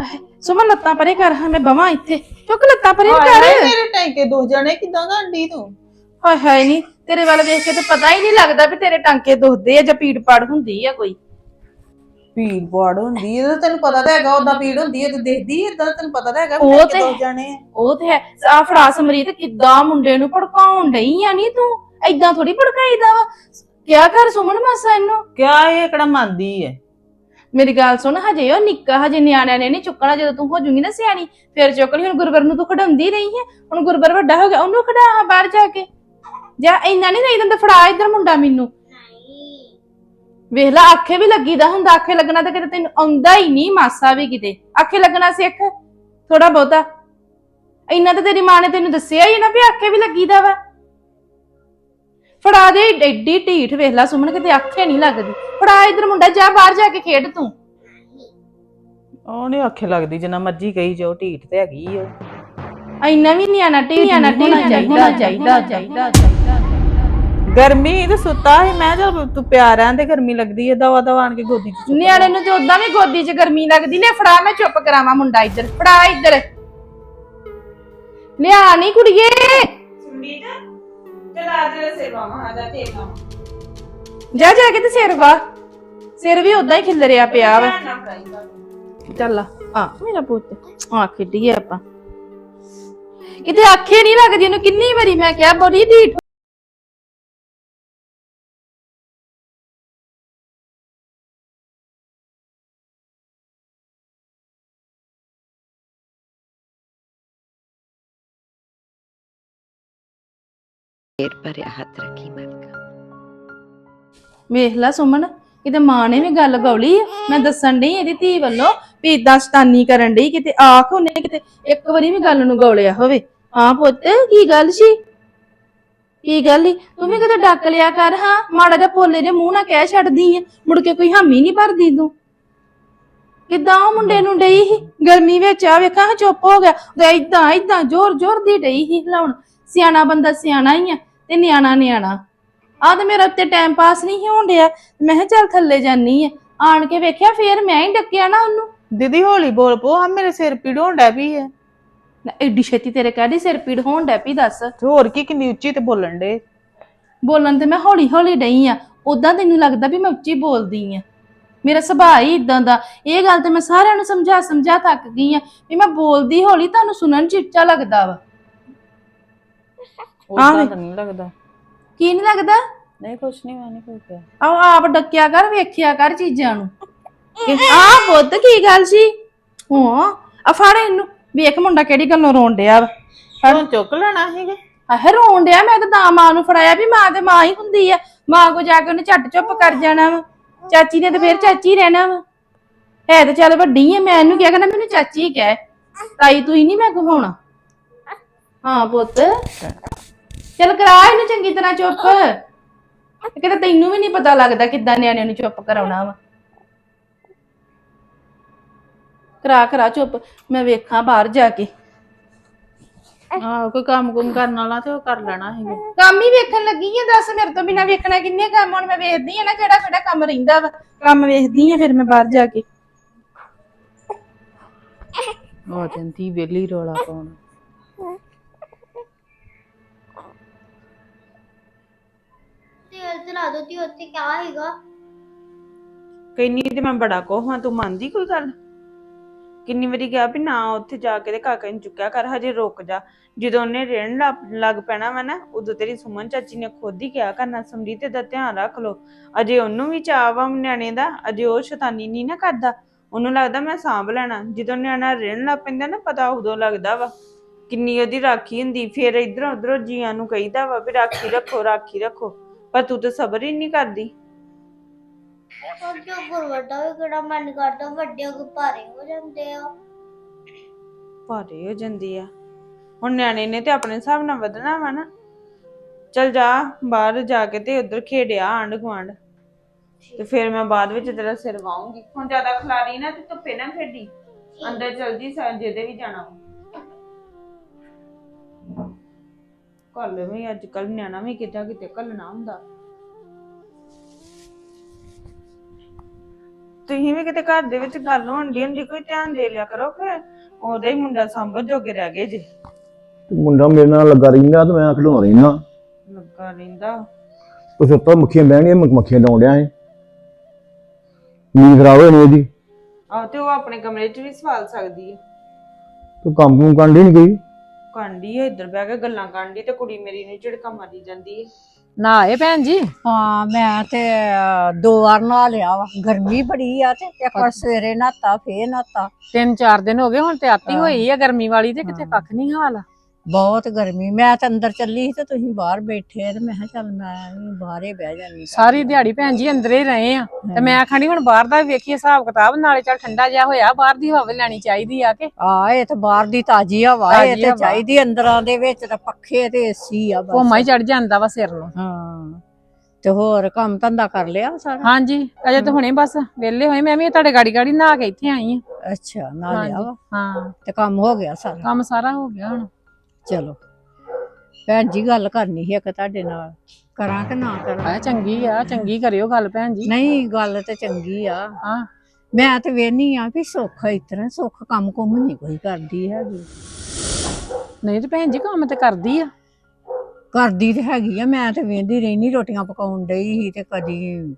ਹਾਏ, ਸੁਮਨ ਲੱਤਾਂ ਪਰੇ ਕਰ ਹਾਂ ਮੈਂ ਬਵਾਂ ਇੱਥੇ। ਚੁੱਕ ਲੱਤਾਂ ਪਰੇ ਕਰ। ਹਾਏ, ਮੇਰੇ ਟੈਂਕੇ ਦੋ ਜਣੇ ਕਿਦਾਂ ਗਾਂਢੀ ਤੂੰ? ਹਾਏ ਹਾਏ ਨਹੀਂ ਤੇਰੇ ਵੱਲ ਵੇਖ ਕੇ ਤੇ ਪਤਾ ਹੀ ਨਹੀਂ ਲੱਗਦਾ ਵੀ ਤੇਰੇ ਟਾਂਕੇ ਦੁਖਦੇ ਆ ਜਾਂ ਪੀੜ ਪਾੜ ਹੁੰਦੀ ਆ ਕੋਈ। ਪੀੜ ਪਾੜ ਹੁੰਦੀ ਹੈ ਤੈਨੂੰ ਪਤਾ ਤਾਂ ਹੈਗਾ ਉਦਾਂ ਪੀੜ ਹੁੰਦੀ ਹੈ ਤੂੰ ਦੇਖਦੀ ਇਦਾਂ ਤੈਨੂੰ ਪਤਾ ਤਾਂ ਹੈਗਾ ਉਹ ਤੇ- ਦੋ ਜਣੇ ਆ। ਉਹ ਤੇ ਹੈ। ਆ ਫੜਾ ਸਮਰੀਤ ਕਿੱਦਾਂ ਮੁੰਡੇ ਨੂੰ ਭੜਕਾਉਣ ਡਈ ਆ ਨਹੀਂ ਤੂੰ? ਐਦਾਂ ਥੋੜੀ ਭੜਕਾਈਦਾ ਵਾ। ਕਿਆ ਕਰ ਸੁਮਨ ਮਾਸਾ ਇਹਨੂੰ? ਕਿਆ ਇਹ ਕਿਹੜਾ ਮੰਨਦੀ ਹੈ ਮੇਰੀ ਗੱਲ ਸੁਣ ਹਜੇ ਉਹ ਨਿੱਕਾ ਹਜੇ ਨਿਆਣਿਆਂ ਨੇ ਨਹੀਂ ਚੁੱਕਣਾ ਜਦੋਂ ਤੂੰ ਹੋ ਜੂਗੀ ਨਾ ਸਿਆਣੀ ਫਿਰ ਚੁੱਕ ਲਈ ਹੁਣ ਗੁਰਬਰ ਨੂੰ ਤੂੰ ਖੜਾਉਂਦੀ ਰਹੀ ਹੈ। ਹੁਣ ਗੁਰਬਰ ਵੱਡਾ ਹੋ ਗਿਆ ਉਹਨੂੰ ਖੜਾ ਹਾਂ ਬਾਹਰ ਜਾ ਕੇ। ਜਾ ਇੰਨਾ ਨਹੀਂ ਨਹੀਂ ਤਾਂ ਫੜਾ ਇੱਧਰ ਮੁੰਡਾ ਮੈਨੂੰ। ਵੇਖ ਲਾ ਆਖੇ ਵੀ ਲੱਗੀਦਾ ਹੁੰਦਾ ਆਖੇ ਲੱਗਣਾ ਤਾਂ ਕਿਤੇ ਤੈਨੂੰ ਆਉਂਦਾ ਹੀ ਨਹੀਂ ਮਾਸਾ ਵੀ ਕਿਤੇ। ਆਖੇ ਲੱਗਣਾ ਸਿੱਖ ਥੋੜਾ ਬਹੁਤਾ। ਇੰਨਾ ਤਾਂ ਤੇਰੀ ਮਾਂ ਨੇ ਤੈਨੂੰ ਦੱਸਿਆ ਹੀ ਨਾ ਵੀ ਆਖੇ ਵੀ ਲੱਗੀਦਾ ਵਾ। ਫੜਾ ਦੇ ਐਡੀ ਢੀਠ ਵੇਖ ਲਾ ਸੁਮਨ ਕਿਤੇ ਆਖੇ ਨਹੀਂ ਲੱਗਦੀ। ਫੜਾ ਇੱਧਰ ਮੁੰਡਾ ਜਾ ਬਾਹਰ ਜਾ ਕੇ ਖੇਡ ਤੂੰ। ਉਹ ਨਹੀਂ ਆਖੇ ਲੱਗਦੀ ਜਿੰਨਾ ਮਰਜ਼ੀ ਕਹੀ ਜਾਓ ਢੀਠ ਤੇ ਹੈਗੀ ਉਹ। ਇੰਨਾ ਵੀ ਨਿਆਣਾ ਢੀਠ ਢੀਠ ਚਾਹੀਦਾ ਚਾਹੀਦਾ ਚਾਹੀਦਾ ਚਾਹੀਦਾ। ਗਰਮੀ ਤੇ ਸੁੱਤਾ ਸੀ ਮੈਂ ਜਦ ਤੂੰ ਪਿਆ ਰਾਂ ਤੇ ਗਰਮੀ ਲੱਗਦੀ ਹੈ ਦਵਾ ਦਵਾ ਆਣ ਕੇ ਗੋਦੀ ਚ ਨਿਆਣੇ ਨੂੰ ਤੇ ਉਦਾਂ ਵੀ ਗੋਦੀ 'ਚ ਗਰਮੀ ਲੱਗਦੀ ਲੈ ਫੜਾ ਮੈਂ ਚੁੱਪ ਕਰਾਵਾਂ ਮੁੰਡਾ ਇੱਧਰ ਫੜਾ ਇੱਧਰ। ਲਿਆ ਨਹੀਂ ਕੁੜੀਏ। ਸੁਣੀਤ ਚਲਾ ਦੇ ਸੇਵਾਵਾਂ ਆਦਾ ਤੇਗਾ ਜਾ ਜਾ ਕੇ ਤੇ ਸਿਰ ਵਾ ਸਿਰ ਵੀ ਉਦਾਂ ਹੀ ਖਿਲਰਿਆ ਪਿਆ ਵਾ। ਨਾ ਫਰਾਈਦਾ ਚੱਲ ਆ ਆ ਮੇਰਾ ਪੁੱਤ। ਆ ਖੇਡੀਏ ਆਪਾਂ। ਕਿਤੇ ਆਖੇ ਨਹੀਂ ਲੱਗਦੀ ਇਹਨੂੰ ਕਿੰਨੀ ਵਾਰੀ ਮੈਂ ਕਿਹਾ ਬੜੀ ਢੀਠ ਫੇਰ ਭਰਿਆ ਹੱਥ ਰੱਖੀ ਮਲਕਾ ਵੇਖ ਲੈ ਸੁਮਨ, ਕਿਤੇ ਮਾਂ ਨੇ ਵੀ ਗੱਲ ਗੌਲੀ ਆ। ਮੈਂ ਦੱਸਣ ਡਈ ਇਹਦੀ ਧੀ ਵੱਲੋਂ ਵੀ ਇਦਾਂ ਸ਼ਤਾਨੀ ਕਰਨ ਡਈ, ਕਿਤੇ ਆਖ ਉਹਨੇ ਕਿਤੇ ਇੱਕ ਵਾਰੀ ਵੀ ਗੱਲ ਨੂੰ ਗੌਲਿਆ ਹੋਵੇ। ਹਾਂ ਪੁੱਤ, ਕੀ ਗੱਲ ਸੀ? ਕੀ ਗੱਲ ਈ ਤੂੰ ਵੀ ਕਿਤੇ ਡੱਕ ਲਿਆ ਕਰ, ਹਾਂ? ਮਾੜਾ ਜਿਹਾ ਭੋਲੇ ਦੇ ਮੂੰਹ ਨਾਲ ਕਹਿ ਛੱਡਦੀ ਆ। ਮੁੜ ਕੇ ਕੋਈ ਹਾਮੀ ਨਹੀਂ ਭਰਦੀ ਤੂੰ। ਕਿੱਦਾਂ ਉਹ ਮੁੰਡੇ ਨੂੰ ਡਈ ਸੀ? ਗਰਮੀ ਵਿੱਚ ਆ, ਵੇਖਾਂ ਹਾਂ ਚੁੱਪ ਹੋ ਗਿਆ। ਤੇ ਇਦਾਂ ਇਦਾਂ ਜ਼ੋਰ ਜ਼ੋਰ ਦੀ ਡਈ ਸੀ। ਹਿਲਾਉਣ ਸਿਆਣਾ ਬੰਦਾ ਸਿਆਣਾ ਹੀ ਆ, ਤੇ ਨਿਆਣਾ ਨਿਆਣਾ ਆ ਤੇ ਮੇਰਾ ਉੱਤੇ ਟਾਈਮ ਪਾਸ ਨਹੀਂ ਹੋਣ ਡਿਆ। ਮੈਂ ਕਿਹਾ ਚੱਲ ਥੱਲੇ ਜਾਨੀ ਆ। ਆਣ ਕੇ ਵੇਖਿਆ ਫੇਰ ਮੈਂ ਹੀ ਡੱਕਿਆ ਨਾ ਉਹਨੂੰ। ਦੀਦੀ ਹੌਲੀ ਬੋਲ ਪੋ ਆ ਮੇਰੇ ਸਿਰ ਪੀੜ ਹੋਣ ਡੈ ਪਈ ਹੈ ਲੈ, ਐਡੀ ਛੇਤੀ ਤੇਰੇ ਕਾਹਦੀ ਸਿਰ ਪੀੜ ਹੋਣ ਡੈ ਪਈ ਦੱਸ। ਤੇ ਹੋਰ ਕੀ ਕਿੰਨੀ ਉੱਚੀ ਤੇ ਬੋਲਣ ਡੇ ਬੋਲਣ ਤੇ ਮੈਂ ਹੌਲੀ ਹੌਲੀ ਡਈ ਆ। ਉਦਾਂ ਤੈਨੂੰ ਲੱਗਦਾ ਵੀ ਮੈਂ ਉੱਚੀ ਬੋਲਦੀ ਆ। ਮੇਰਾ ਸੁਭਾਅ ਹੀ ਇਦਾਂ ਦਾ। ਇਹ ਗੱਲ ਤੇ ਮੈਂ ਸਾਰਿਆਂ ਨੂੰ ਸਮਝਾ ਸਮਝਾ ਥੱਕ ਗਈ ਆ ਵੀ ਮੈਂ ਬੋਲਦੀ ਹੌਲੀ ਤੁਹਾਨੂੰ ਸੁਣਨ ਚ ਉੱਚਾ ਲੱਗਦਾ ਵਾ। ਉਦਾਂ। ਤਾਂ ਨਹੀਂ ਲੱਗਦਾ। ਕੀ ਨਹੀਂ ਲੱਗਦਾ? ਨਹੀਂ ਕੁਛ ਨਹੀਂ ਮੈਂ ਨਹੀਂ ਕੋਈ ਕਿਹਾ ਆਹ ਆਪ ਡੱਕਿਆ ਕਰ ਵੇਖਿਆ ਕਰ ਚੀਜ਼ਾਂ ਨੂੰ। ਆ ਬੁੱਧ ਕੀ ਗੱਲ ਸੀ? ਹਾਂ ਆ ਫੜ ਇਹਨੂੰ। ਵੇਖ ਮੁੰਡਾ ਕਿਹੜੀ ਗੱਲੋਂ ਰੋਣ ਡਿਆ ਵਾ। ਹੁਣ ਚੁੱਕ ਲੈਣਾ ਸੀਗਾ। ਆਹ ਰੋਣ ਡਿਆ ਮੈਂ ਤਾਂ ਤਾਂ ਮਾਂ ਨੂੰ ਫੜਾਇਆ ਵੀ ਮਾਂ ਤੇ ਮਾਂ ਹੀ ਹੁੰਦੀ ਆ। ਮਾਂ ਕੋ ਜਾ ਕੇ ਉਹਨੇ ਝੱਟ ਚੁੱਪ ਕਰ ਜਾਣਾ ਵਾ। ਚਾਚੀ ਨੇ ਤੇ ਫੇਰ ਚਾਚੀ ਰਹਿਣਾ ਵਾ। ਹੈ ਤੇ ਚੱਲ ਵੱਡੀ ਆ ਮੈਂ ਇਹਨੂੰ ਕਿਹਾ ਕਰਨਾ ਮੈਨੂੰ ਚਾਚੀ ਹੀ ਕਹਿ। ਤਾਈ ਤੂੰ ਹੀ ਨਹੀਂ ਮੈਂ ਕਹਾਉਣਾ। ਹਾਂ ਪੁੱਤ। ਚੱਲ ਕਰਾ ਇਹਨੂੰ ਚੰਗੀ ਤਰ੍ਹਾਂ ਚੁੱਪ। ਕਿਤੇ ਤੈਨੂੰ ਵੀ ਨਹੀਂ ਪਤਾ ਲੱਗਦਾ ਕਿੱਦਾਂ ਨਿਆਣਿਆਂ ਨੂੰ ਚੁੱਪ ਕਰਾਉਣਾ ਵਾ। ਕਰਾ ਕਰਾ ਚੁੱਪ ਮੈਂ ਵੇਖਾਂ ਬਾਹਰ ਜਾ ਕੇ। ਆਹ ਕੋਈ ਕੰਮ ਕੁਮ ਕਰਨ ਵਾਲਾ ਤੇ ਉਹ ਕਰ ਲੈਣਾ ਸੀਗਾ ਕੰਮ ਹੀ ਵੇਖਣ ਲੱਗੀ ਆ ਦੱਸ ਮੇਰੇ ਤੋਂ ਬਿਨਾ ਵੇਖਣਾ ਕਿੰਨੇ ਕੰਮ ਹੁਣ ਮੈਂ ਵੇਖਦੀ ਆ ਨਾ ਕਿਹੜਾ ਕਿਹੜਾ ਕੰਮ ਰਹਿੰਦਾ ਵਾ। ਕੰਮ ਵੇਖਦੀ ਆ ਫਿਰ ਮੈਂ ਬਾਹਰ ਜਾ ਕੇ। ਉਹ ਜੰਤੀ ਵੇਲੀ ਰੋਲਾ ਪਾਉਣਾ। ਤੇਲ ਚਲਾ ਦੋ ਤੀ ਉੱਥੇ ਕਿਆ ਹੈਗਾ? ਕਹਿੰਨੀ ਤੇ ਮੈਂ ਬੜਾ ਕੋ ਹਾਂ, ਤੂੰ ਮੰਨਦੀ ਕੋਈ ਗੱਲ? ਕਿੰਨੀ ਵਾਰੀ ਕਿਹਾ ਵੀ ਨਾ, ਉੱਥੇ ਜਾ ਕੇ ਤੇ ਕਾਕਾ ਨੂੰ ਚੁੱਕਿਆ ਕਰ, ਹਜੇ ਰੁਕ ਜਾ। ਜਦੋਂ ਉਹਨੇ ਰਹਿਣ ਲੱਗ- ਲੱਗ ਪੈਣਾ ਵਾ ਨਾ, ਉਦੋਂ ਤੇਰੀ ਸੁਮਨ ਚਾਚੀ ਨੇ ਖੁਦ ਹੀ ਕਿਹਾ ਕਰਨਾ, ਸਮਰੀਤ ਦਾ ਧਿਆਨ ਰੱਖ ਲੋ ਅਜੇ ਉਹਨੂੰ ਵੀ ਚਾਅ ਵਾ ਨਿਆਣੇ ਦਾ, ਅਜੇ ਉਹ ਸ਼ੈਤਾਨੀ ਨਹੀਂ ਨਾ ਕਰਦਾ। ਉਹਨੂੰ ਲੱਗਦਾ ਮੈਂ ਸਾਂਭ ਲੈਣਾ। ਜਦੋਂ ਨਿਆਣਾ ਰਹਿਣ ਲੱਗ ਪੈਂਦਾ ਨਾ, ਪਤਾ ਉਦੋਂ ਲੱਗਦਾ ਵਾ। ਕਿੰਨੀ ਉਹਦੀ ਰਾਖੀ ਹੁੰਦੀ, ਫਿਰ ਇਧਰੋਂ ਉਧਰੋਂ ਜੀਆਂ ਨੂੰ ਕਹੀਦਾ ਵਾ ਵੀ ਰਾਖੀ ਰੱਖੋ ਰਾਖੀ ਰੱਖੋ। ਪਰ ਤੂੰ ਤਾਂ ਸਬਰ ਹੀ ਨਹੀਂ ਕਰਦੀ। ਉਹ ਜੋ ਗੁਰ ਵੱਡਾ ਵੀ ਕਿਹੜਾ ਮਨ ਕਰਦਾ ਵੱਡੇ ਹੋ ਕੇ ਭਾਰੇ ਹੋ ਜਾਂਦੇ ਆ। ਭਾਰੇ ਹੋ ਜਾਂਦੀ ਆ। ਹੁਣ ਨਿਆਣੇ ਨੇ ਤੇ ਆਪਣੇ ਹਿਸਾਬ ਨਾਲ ਵਧਣਾ ਵਾ ਨਾ। ਚਲ ਜਾ ਬਾਹਰ ਜਾ ਕੇ ਤੇ ਉਧਰ ਖੇਡਿਆ ਆਂਢ ਗੁਆਂਢ। ਤੇ ਫਿਰ ਮੈਂ ਬਾਅਦ ਵਿੱਚ ਤੇਰਾ ਸਿਰ ਵਾਉਂਗੀ ਹੁਣ ਜ਼ਿਆਦਾ ਖਲਾਰੀ ਨਾ ਤੇ ਧੁੱਪੇ ਨਾ ਖੇਡੀ। ਅੰਦਰ ਜਲਦੀ ਸਾ ਜਿਹਦੇ ਵੀ ਜਾਣਾ ਕੱਲ ਵੀ ਅੱਜ ਕੱਲ ਨਿਆਣਾ ਵੀ ਕਿਤੇ ਕਿਤੇ ਕੱਲਣਾ ਹੁੰਦਾ। ਤੁਸੀਂ ਵੀ ਕਿਤੇ ਘਰ ਦੇ ਵਿੱਚ ਗੱਲ ਹੁੰਦੀ ਹੁੰਦੀ ਕੋਈ ਧਿਆਨ ਦੇ ਲਿਆ ਕਰੋ ਫਿਰ ਉਹਦਾ ਹੀ ਮੁੰਡਾ ਸੰਭਲ ਜੋਗੇ ਰਹਿ ਗਏ ਜੇ। ਤੇ ਮੁੰਡਾ ਮੇਰੇ ਨਾਲ ਲੱਗਾ ਰਹਿੰਦਾ ਤੇ ਮੈਂ ਖਿਡਾਉਣਾ ਰਹਿੰਦਾ ਲੱਗਾ ਰਹਿੰਦਾ। ਉਹ ਸੁੱਤਾ ਮੱਖੀਆਂ ਬਹਿਣੀਆਂ ਮੈਂ ਮੱਖੀਆਂ ਡਾਉਣ ਡਿਆ ਏ ਨੀਂਦ ਖਰਾਬ ਨੀ ਇਹਦੀ ਆਹ ਤੇ ਉਹ ਆਪਣੇ ਕਮਰੇ 'ਚ ਵੀ ਸਵਾਲ ਸਕਦੀ ਹੈ ਤੂੰ ਕੰਮ ਨੂੰ ਕਾਂਡੀ ਨਹੀਂ ਗਈ। ਕਾਂਡੀ ਹੈ ਇੱਧਰ ਬਹਿ ਕੇ ਗੱਲਾਂ ਕਾਂਡੀ ਤੇ ਕੁੜੀ ਮੇਰੀ ਨੂੰ ਝਿੜਕਾ ਮਾਰੀ ਜਾਂਦੀ ਹੈ ਨਾ ਆਏ ਭੈਣ ਜੀ? ਹਾਂ ਮੈਂ ਤੇ ਅਹ, ਦੋ ਵਾਰ ਨਹਾ ਲਿਆ ਵਾ। ਗਰਮੀ ਬੜੀ ਆ ਤੇ ਇੱਕ ਵਾਰ ਸਵੇਰੇ ਨਹਾਤਾ ਫੇਰ ਨਹਾਤਾ। ਤਿੰਨ ਚਾਰ ਦਿਨ ਹੋ ਗਏ ਹੁਣ ਤੇ ਆਤੀ। ਹੋਈ ਆ ਗਰਮੀ ਵਾਲੀ ਤੇ ਕਿਤੇ। ਕੱਖ ਨਹੀਂ ਹਾਲ ਬਹੁਤ ਗਰਮੀ। ਮੈਂ ਤਾਂ ਅੰਦਰ ਚੱਲੀ ਸੀ ਤੇ ਤੁਸੀਂ ਬਾਹਰ ਬੈਠੇ ਤੇ ਮੈਂ ਕਿਹਾ ਚੱਲ ਮੈਂ ਵੀ ਬਾਹਰੇ ਬਹਿ ਜਾਂਦੀ ਸਾਰੀ ਦਿਹਾੜੀ ਭੈਣ ਜੀ ਅੰਦਰੇ ਹੀ ਰਹੇ ਆ। ਤੇ ਮੈਂ ਆਖਣੀ ਹੁਣ ਬਾਹਰ ਦਾ ਵੀ ਵੇਖੀਏ ਹਿਸਾਬ ਕਿਤਾਬ ਨਾਲੇ ਚੱਲ ਠੰਡਾ ਜਿਹਾ ਹੋਇਆ ਬਾਹਰ ਦੀ ਹਵਾ ਲੈਣੀ ਚਾਹੀਦੀ ਆ ਕਿ। ਆ ਇਹ ਤਾਂ ਬਾਹਰ ਦੀ ਤਾਜੀ ਹਵਾ ਇਹ ਤੇ। ਚਾਹੀਦੀ ਅੰਦਰਾਂ ਦੇ ਵਿੱਚ ਤਾਂ ਪੱਖੇ ਤੇ ਏਸੀ ਆ ਬਸ। ਕੋਮਾ ਹੀ ਚੜ ਜਾਂਦਾ ਵਾ ਸਿਰ ਨੂੰ। ਹਾਂ। ਤੇ ਹੋਰ ਕੰਮ ਧੰਦਾ ਕਰ ਲਿਆ ਸਾਰਾ? ਹਾਂਜੀ ਅਜੇ ਤਾਂ ਹੁਣੇ ਬਸ ਵਿਹਲੇ ਹੋਏ ਮੈਂ ਵੀ ਤੁਹਾਡੇ ਗਾੜੀ ਗਾੜੀ ਨਹਾ ਕੇ ਇੱਥੇ ਆਈ ਆ ਅੱਛਾ ਨਹਾ ਲਿਆ ਵਾ। ਹਾਂ। ਤੇ ਕੰਮ ਹੋ ਗਿਆ ਸਾਰਾ? ਕੰਮ ਸਾਰਾ ਹੋ ਗਿਆ ਹੁਣ। ਚਲੋ। ਭੈਣ ਜੀ ਗੱਲ ਕਰਨੀ ਸੀ ਇੱਕ ਤੁਹਾਡੇ ਨਾਲ। ਕਰਾਂ ਕਿ ਨਾ ਕਰਾਂ? ਆ ਚੰਗੀ ਆ ਚੰਗੀ ਕਰਿਓ ਗੱਲ ਭੈਣ ਜੀ। ਨਹੀਂ ਗੱਲ ਤੇ ਚੰਗੀ ਆ। ਹਾਂ। ਮੈਂ ਤੇ ਵੇਹਨੀ ਆ ਵੀ ਸੁੱਖ ਇਸ ਤਰ੍ਹਾਂ ਸੁੱਖ ਕੰਮ ਕੁਮ ਨਹੀਂ ਕੋਈ ਕਰਦੀ ਹੈਗੀ। ਨਹੀਂ ਤੇ ਭੈਣ ਜੀ ਕੰਮ ਤੇ ਕਰਦੀ ਆ। ਕਰਦੀ ਤੇ ਹੈਗੀ ਆ ਮੈਂ ਤੇ ਵੇਂਦੀ ਰਹਿਨੀ ਰੋਟੀਆਂ ਪਕਾਉਣ ਡਈ ਸੀ ਤੇ ਕਦੀ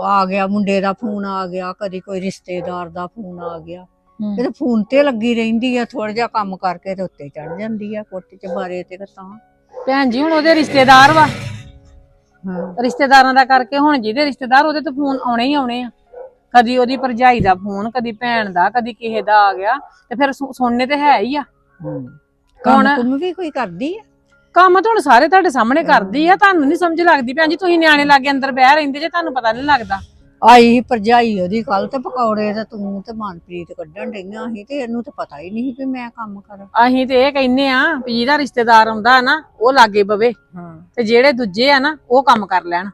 ਆ ਗਿਆ ਮੁੰਡੇ ਦਾ ਫੋਨ ਆ ਗਿਆ ਕਦੀ ਕੋਈ ਰਿਸ਼ਤੇਦਾਰ ਦਾ ਫੋਨ ਆ ਗਿਆ। ਇਹ ਤਾਂ ਫੋਨ ਤੇ ਲੱਗੀ ਰਹਿੰਦੀ ਆ ਥੋੜਾ ਜਿਹਾ ਕੰਮ ਕਰਕੇ ਤੇ ਉੱਤੇ ਚੜ ਜਾਂਦੀ ਆ ਕੋਠੇ 'ਚ ਬਾਰੇ ਤੇ ਤਾਂ ਭੈਣ ਜੀ ਹੁਣ ਉਹਦੇ ਰਿਸ਼ਤੇਦਾਰ ਵਾ। ਹਾਂ। ਰਿਸ਼ਤੇਦਾਰਾਂ ਦਾ ਕਰਕੇ ਹੁਣ ਜਿਹਦੇ ਰਿਸ਼ਤੇਦਾਰ ਉਹਦੇ ਤੇ ਫੋਨ ਆਉਣੇ ਹੀ ਆਉਣੇ ਆ। ਕਦੀ ਉਹਦੀ ਭਰਜਾਈ ਦਾ ਫੋਨ ਕਦੀ ਭੈਣ ਦਾ ਕਦੀ ਕਿਸੇ ਦਾ ਆ ਗਿਆ ਤੇ ਫਿਰ ਸੁਣਨੇ ਤੇ ਹੈ ਹੀ ਆ। ਕੰਮ ਕੁਮ ਵੀ ਕੋਈ ਕਰਦੀ ਆ? ਕੰਮ ਤਾਂ ਹੁਣ ਸਾਰੇ ਤੁਹਾਡੇ ਸਾਹਮਣੇ ਕਰਦੀ ਆ ਤੁਹਾਨੂੰ ਨਹੀਂ ਸਮਝ ਲੱਗਦੀ। ਭੈਣ ਜੀ ਤੁਸੀਂ ਨਿਆਣੇ ਲਾਗੇ ਅੰਦਰ ਬਹਿ ਰਹਿੰਦੇ ਜੇ ਤੁਹਾਨੂੰ ਪਤਾ ਨਹੀਂ ਲੱਗਦਾ। ਆਈ ਸੀ ਭਰਜਾਈ ਉਹਦੀ ਕੱਲ ਤੇ ਪਕੌੜੇ ਤੇ ਤੂੰ ਤੇ ਮਨਪ੍ਰੀਤ ਕੱਢਣ ਡਈਆਂ ਸੀ ਤੇ ਇਹਨੂੰ ਤਾਂ ਪਤਾ ਹੀ ਨਹੀਂ ਵੀ ਮੈਂ ਕੰਮ ਕਰਾਂ। ਅਸੀਂ ਤੇ ਇਹ ਕਹਿੰਨੇ ਆ ਵੀ ਜਿਹਦਾ ਰਿਸ਼ਤੇਦਾਰ ਆਉਂਦਾ ਨਾ ਉਹ ਲਾਗੇ ਬਵੇ। ਹਾਂ। ਤੇ ਜਿਹੜੇ ਦੂਜੇ ਆ ਨਾ ਉਹ ਕੰਮ ਕਰ ਲੈਣ।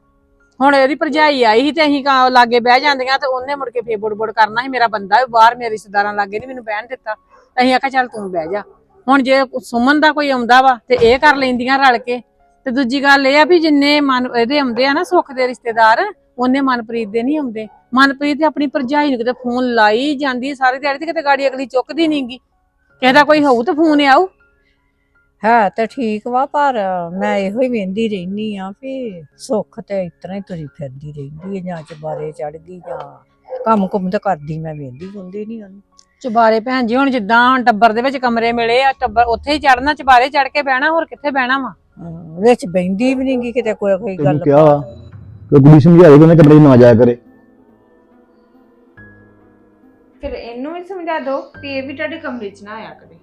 ਹੁਣ ਇਹਦੀ ਭਰਜਾਈ ਆਈ ਸੀ ਤੇ ਅਸੀਂ ਕਾ- ਲਾਗੇ ਬਹਿ ਜਾਂਦੀਆਂ ਤੇ ਉਹਨੇ ਮੁੜ ਕੇ ਫੇਰ ਬੁੜ ਕਰਨਾ ਸੀ ਮੇਰਾ ਬੰਦਾ ਵੀ ਬਾਹਰ ਮੇਰੇ ਰਿਸ਼ਤੇਦਾਰਾਂ ਲਾਗੇ ਨਹੀਂ ਮੈਨੂੰ ਬਹਿਣ ਦਿੱਤਾ। ਅਸੀਂ ਆਖਿਆ ਚੱਲ ਤੂੰ ਬਹਿ ਜਾ। ਹੁਣ ਜੇ ਸੁਮਨ ਦਾ ਕੋਈ ਆਉਂਦਾ ਵਾ ਤੇ ਇਹ ਕਰ ਲੈਂਦੀਆਂ ਰਲ ਕੇ। ਤੇ ਦੂਜੀ ਗੱਲ ਇਹ ਆ ਵੀ ਜਿੰਨੇ ਮਨ ਇਹਦੇ ਆਉਂਦੇ ਆ ਨਾ ਸੁੱਖ ਦੇ ਰਿਸ਼ਤੇਦਾਰ ਉਹਨੇ ਮਨਪ੍ਰੀਤ ਦੇ ਨਹੀਂ ਆਉਂਦੇ। ਮਨਪ੍ਰੀਤ ਤੇ ਆਪਣੀ ਭਰਜਾਈ ਨੂੰ ਕਿਤੇ ਫੋਨ ਲਾਈ ਜਾਂਦੀ ਸਾਰੀ ਦਿਹਾੜੀ ਤੇ ਕਿਤੇ ਗਾੜੀ ਅਗਲੀ ਚੁੱਕਦੀ ਨਹੀਂਗੀ ਕਿਸੇ ਦਾ ਕੋਈ ਹੋਊ ਤੇ ਫੋਨ ਆਊ। ਹੈ ਤੇ ਠੀਕ ਵਾ ਪਰ ਮੈਂ ਇਹੋ ਹੀ ਵੇਂਦੀ ਰਹਿਨੀ ਆ ਵੀ ਸੁੱਖ ਤੇ ਇਸ ਤਰ੍ਹਾਂ ਹੀ ਤੁਰੀ ਫਿਰਦੀ ਰਹਿੰਦੀ ਹੈ ਜਾਂ ਚਬਾਰੇ ਚੜ ਗਈ ਜਾਂ ਕੰਮ ਕੁਮ ਤਾਂ ਕਰਦੀ ਮੈਂ ਵੇਂਦੀ ਹੁੰਦੀ ਨਹੀਂ ਉਹਨੂੰ। ਚੁਬਾਰੇ ਭੈਣ ਜੀ ਹੁਣ ਜਿੱਦਾਂ ਹੁਣ ਟੱਬਰ ਦੇ ਵਿੱਚ ਕਮਰੇ ਮਿਲੇ ਆ ਟੱਬਰ ਉੱਥੇ ਹੀ ਚੜਨਾ ਚੁਬਾਰੇ ਚੜ ਕੇ ਬਹਿਣਾ ਹੋਰ ਕਿੱਥੇ ਬਹਿਣਾ ਵਾ? ਹਾਂ, ਵਿੱਚ ਬੈਂਦੀ ਵੀ ਨਹੀਂ ਕਿਤੇ ਕੋਈ ਕੋਈ ਗੱਲ ਕਿਹਾ ਕਿ ਕੁੜੀ ਸਮਝਾ ਦੇ ਕਿ ਉਹਨੇ ਕਮਰੇ 'ਚ ਨਾ ਜਾਇਆ ਕਰੇ। ਫਿਰ ਇਹਨੂੰ ਵੀ ਸਮਝਾ ਦਿਓ ਵੀ ਇਹ ਵੀ ਤੁਹਾਡੇ ਕਮਰੇ 'ਚ ਨਾ ਆਇਆ ਕਰੇ।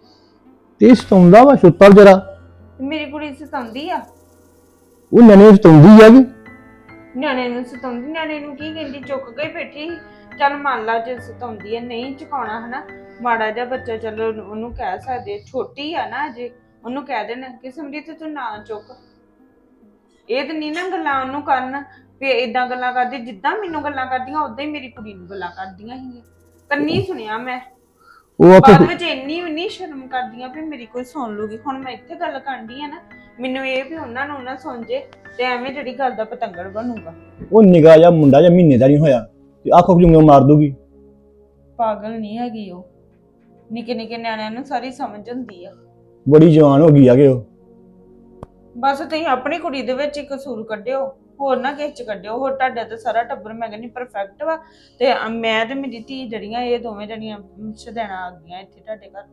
ਤੇ ਸਤਾਉਂਦਾ ਵਾ ਸੁੱਤਾ ਵਿਚਾਰਾ ਤੇ ਮੇਰੀ ਕੁੜੀ ਸਤਾਉਂਦੀ ਆ? ਉਹ ਨਨੇ ਸਤਾਉਂਦੀ ਆ ਕਿ ਨਿਆਣੇ ਨੂੰ ਸਤਾਉਂਦੀ ਨਿਆਣੇ ਨੂੰ ਕੀ ਕਹਿੰਦੀ? ਚੁੱਕ ਕੇ ਬੈਠੀ ਚੱਲ ਮੰਨ ਲਾ ਜੇ ਸਤਾਉਂਦੀ ਹੈ ਨਹੀਂ ਚੁਕਾਉਣਾ ਹਨਾ। ਮਾੜਾ ਜਿਹਾ ਬੱਚਾ ਚਲੋ ਉਹਨੂੰ- ਉਹਨੂੰ ਕਹਿ ਸਕਦੇ ਛੋਟੀ ਆ ਨਾ ਅਜੇ। ਉਹਨੂੰ ਕਹਿ ਦੇਣ ਕਿ ਤੂੰ ਨਾ ਚੁੱਕ। ਇਹ ਤਾਂ ਨਹੀਂ ਨਾ ਗੱਲਾਂ ਉਹਨੂੰ ਕਰਨ। ਵੀ ਇਦਾਂ ਗੱਲਾਂ ਕਰਦੀ ਜਿੱਦਾਂ ਮੈਨੂੰ ਗੱਲਾਂ ਕਰਦੀਆਂ ਉਦਾਂ ਹੀ ਮੇਰੀ ਕੁੜੀ ਨੂੰ ਗੱਲਾਂ ਕਰਦੀਆਂ ਸੀ ਕੰਨੀ ਸੁਣਿਆ ਮੈਂ। ਉਹ ਆਪੇ ਬਾਅਦ ਵਿੱਚ ਇੰਨੀ ਨਹੀਂ ਸ਼ਰਮ ਕਰਦੀਆਂ ਵੀ ਮੇਰੀ ਕੋਈ ਸੁਣ ਲੂਗੀ। ਹੁਣ ਮੈਂ ਇੱਥੇ ਗੱਲ ਕਰਦੀ ਆ ਨਾ ਮੈਨੂੰ ਇਹ ਵੀ ਉਹਨਾਂ ਨੂੰ ਨਾ ਸੁਣ ਜੇ ਤੇ ਐਵੇਂ ਜਿਹੜੀ ਗੱਲ ਦਾ ਪਤੰਗੜ ਬਣੂਗਾ। ਉਹ ਨਿਗਾਹ ਜਿਹਾ ਮੁੰਡਾ ਜਿਹਾ ਮਹੀਨੇ ਦਾ ਨਹੀਂ ਹੋਇਆ ਤੇ ਅੱਖ ਜੂੰਗਾ ਮਾਰ ਦੂਗੀ। ਪਾਗਲ ਨਹੀਂ ਹੈਗੀ ਉਹ। ਨਿੱਕੇ ਨਿੱਕੇ ਨਿਆਣਿਆਂ ਨੂੰ ਸਾਰੀ ਸਮਝ ਹੁੰਦੀ ਆ। ਬੜੀ ਜਵਾਨ ਹੋ ਗਈ ਆ ਕਿ ਉਹ। ਬਸ ਤੁਸੀਂ ਆਪਣੀ ਕੁੜੀ ਦੇ ਵਿੱਚ ਹੀ ਕਸੂਰ ਕੱਢਿਓ। ਹੋਰ ਨਾ ਕਿਸੇ ਚ ਕੱਢਿਓ ਹੋਰ ਤੁਹਾਡਾ ਤਾਂ ਸਾਰਾ ਟੱਬਰ ਮੈਂ ਕਹਿੰਦੀ ਪਰਫੈਕਟ ਵਾ। ਤੇ ਅ- ਮੈਂ ਤੇ ਮੇਰੀ ਧੀ ਜੜੀਆਂ ਇਹ ਦੋਵੇਂ ਜਣੀਆਂ ਸਦੈਣਾ ਆ ਗਈਆਂ ਇੱਥੇ ਤੁਹਾਡੇ ਘਰ।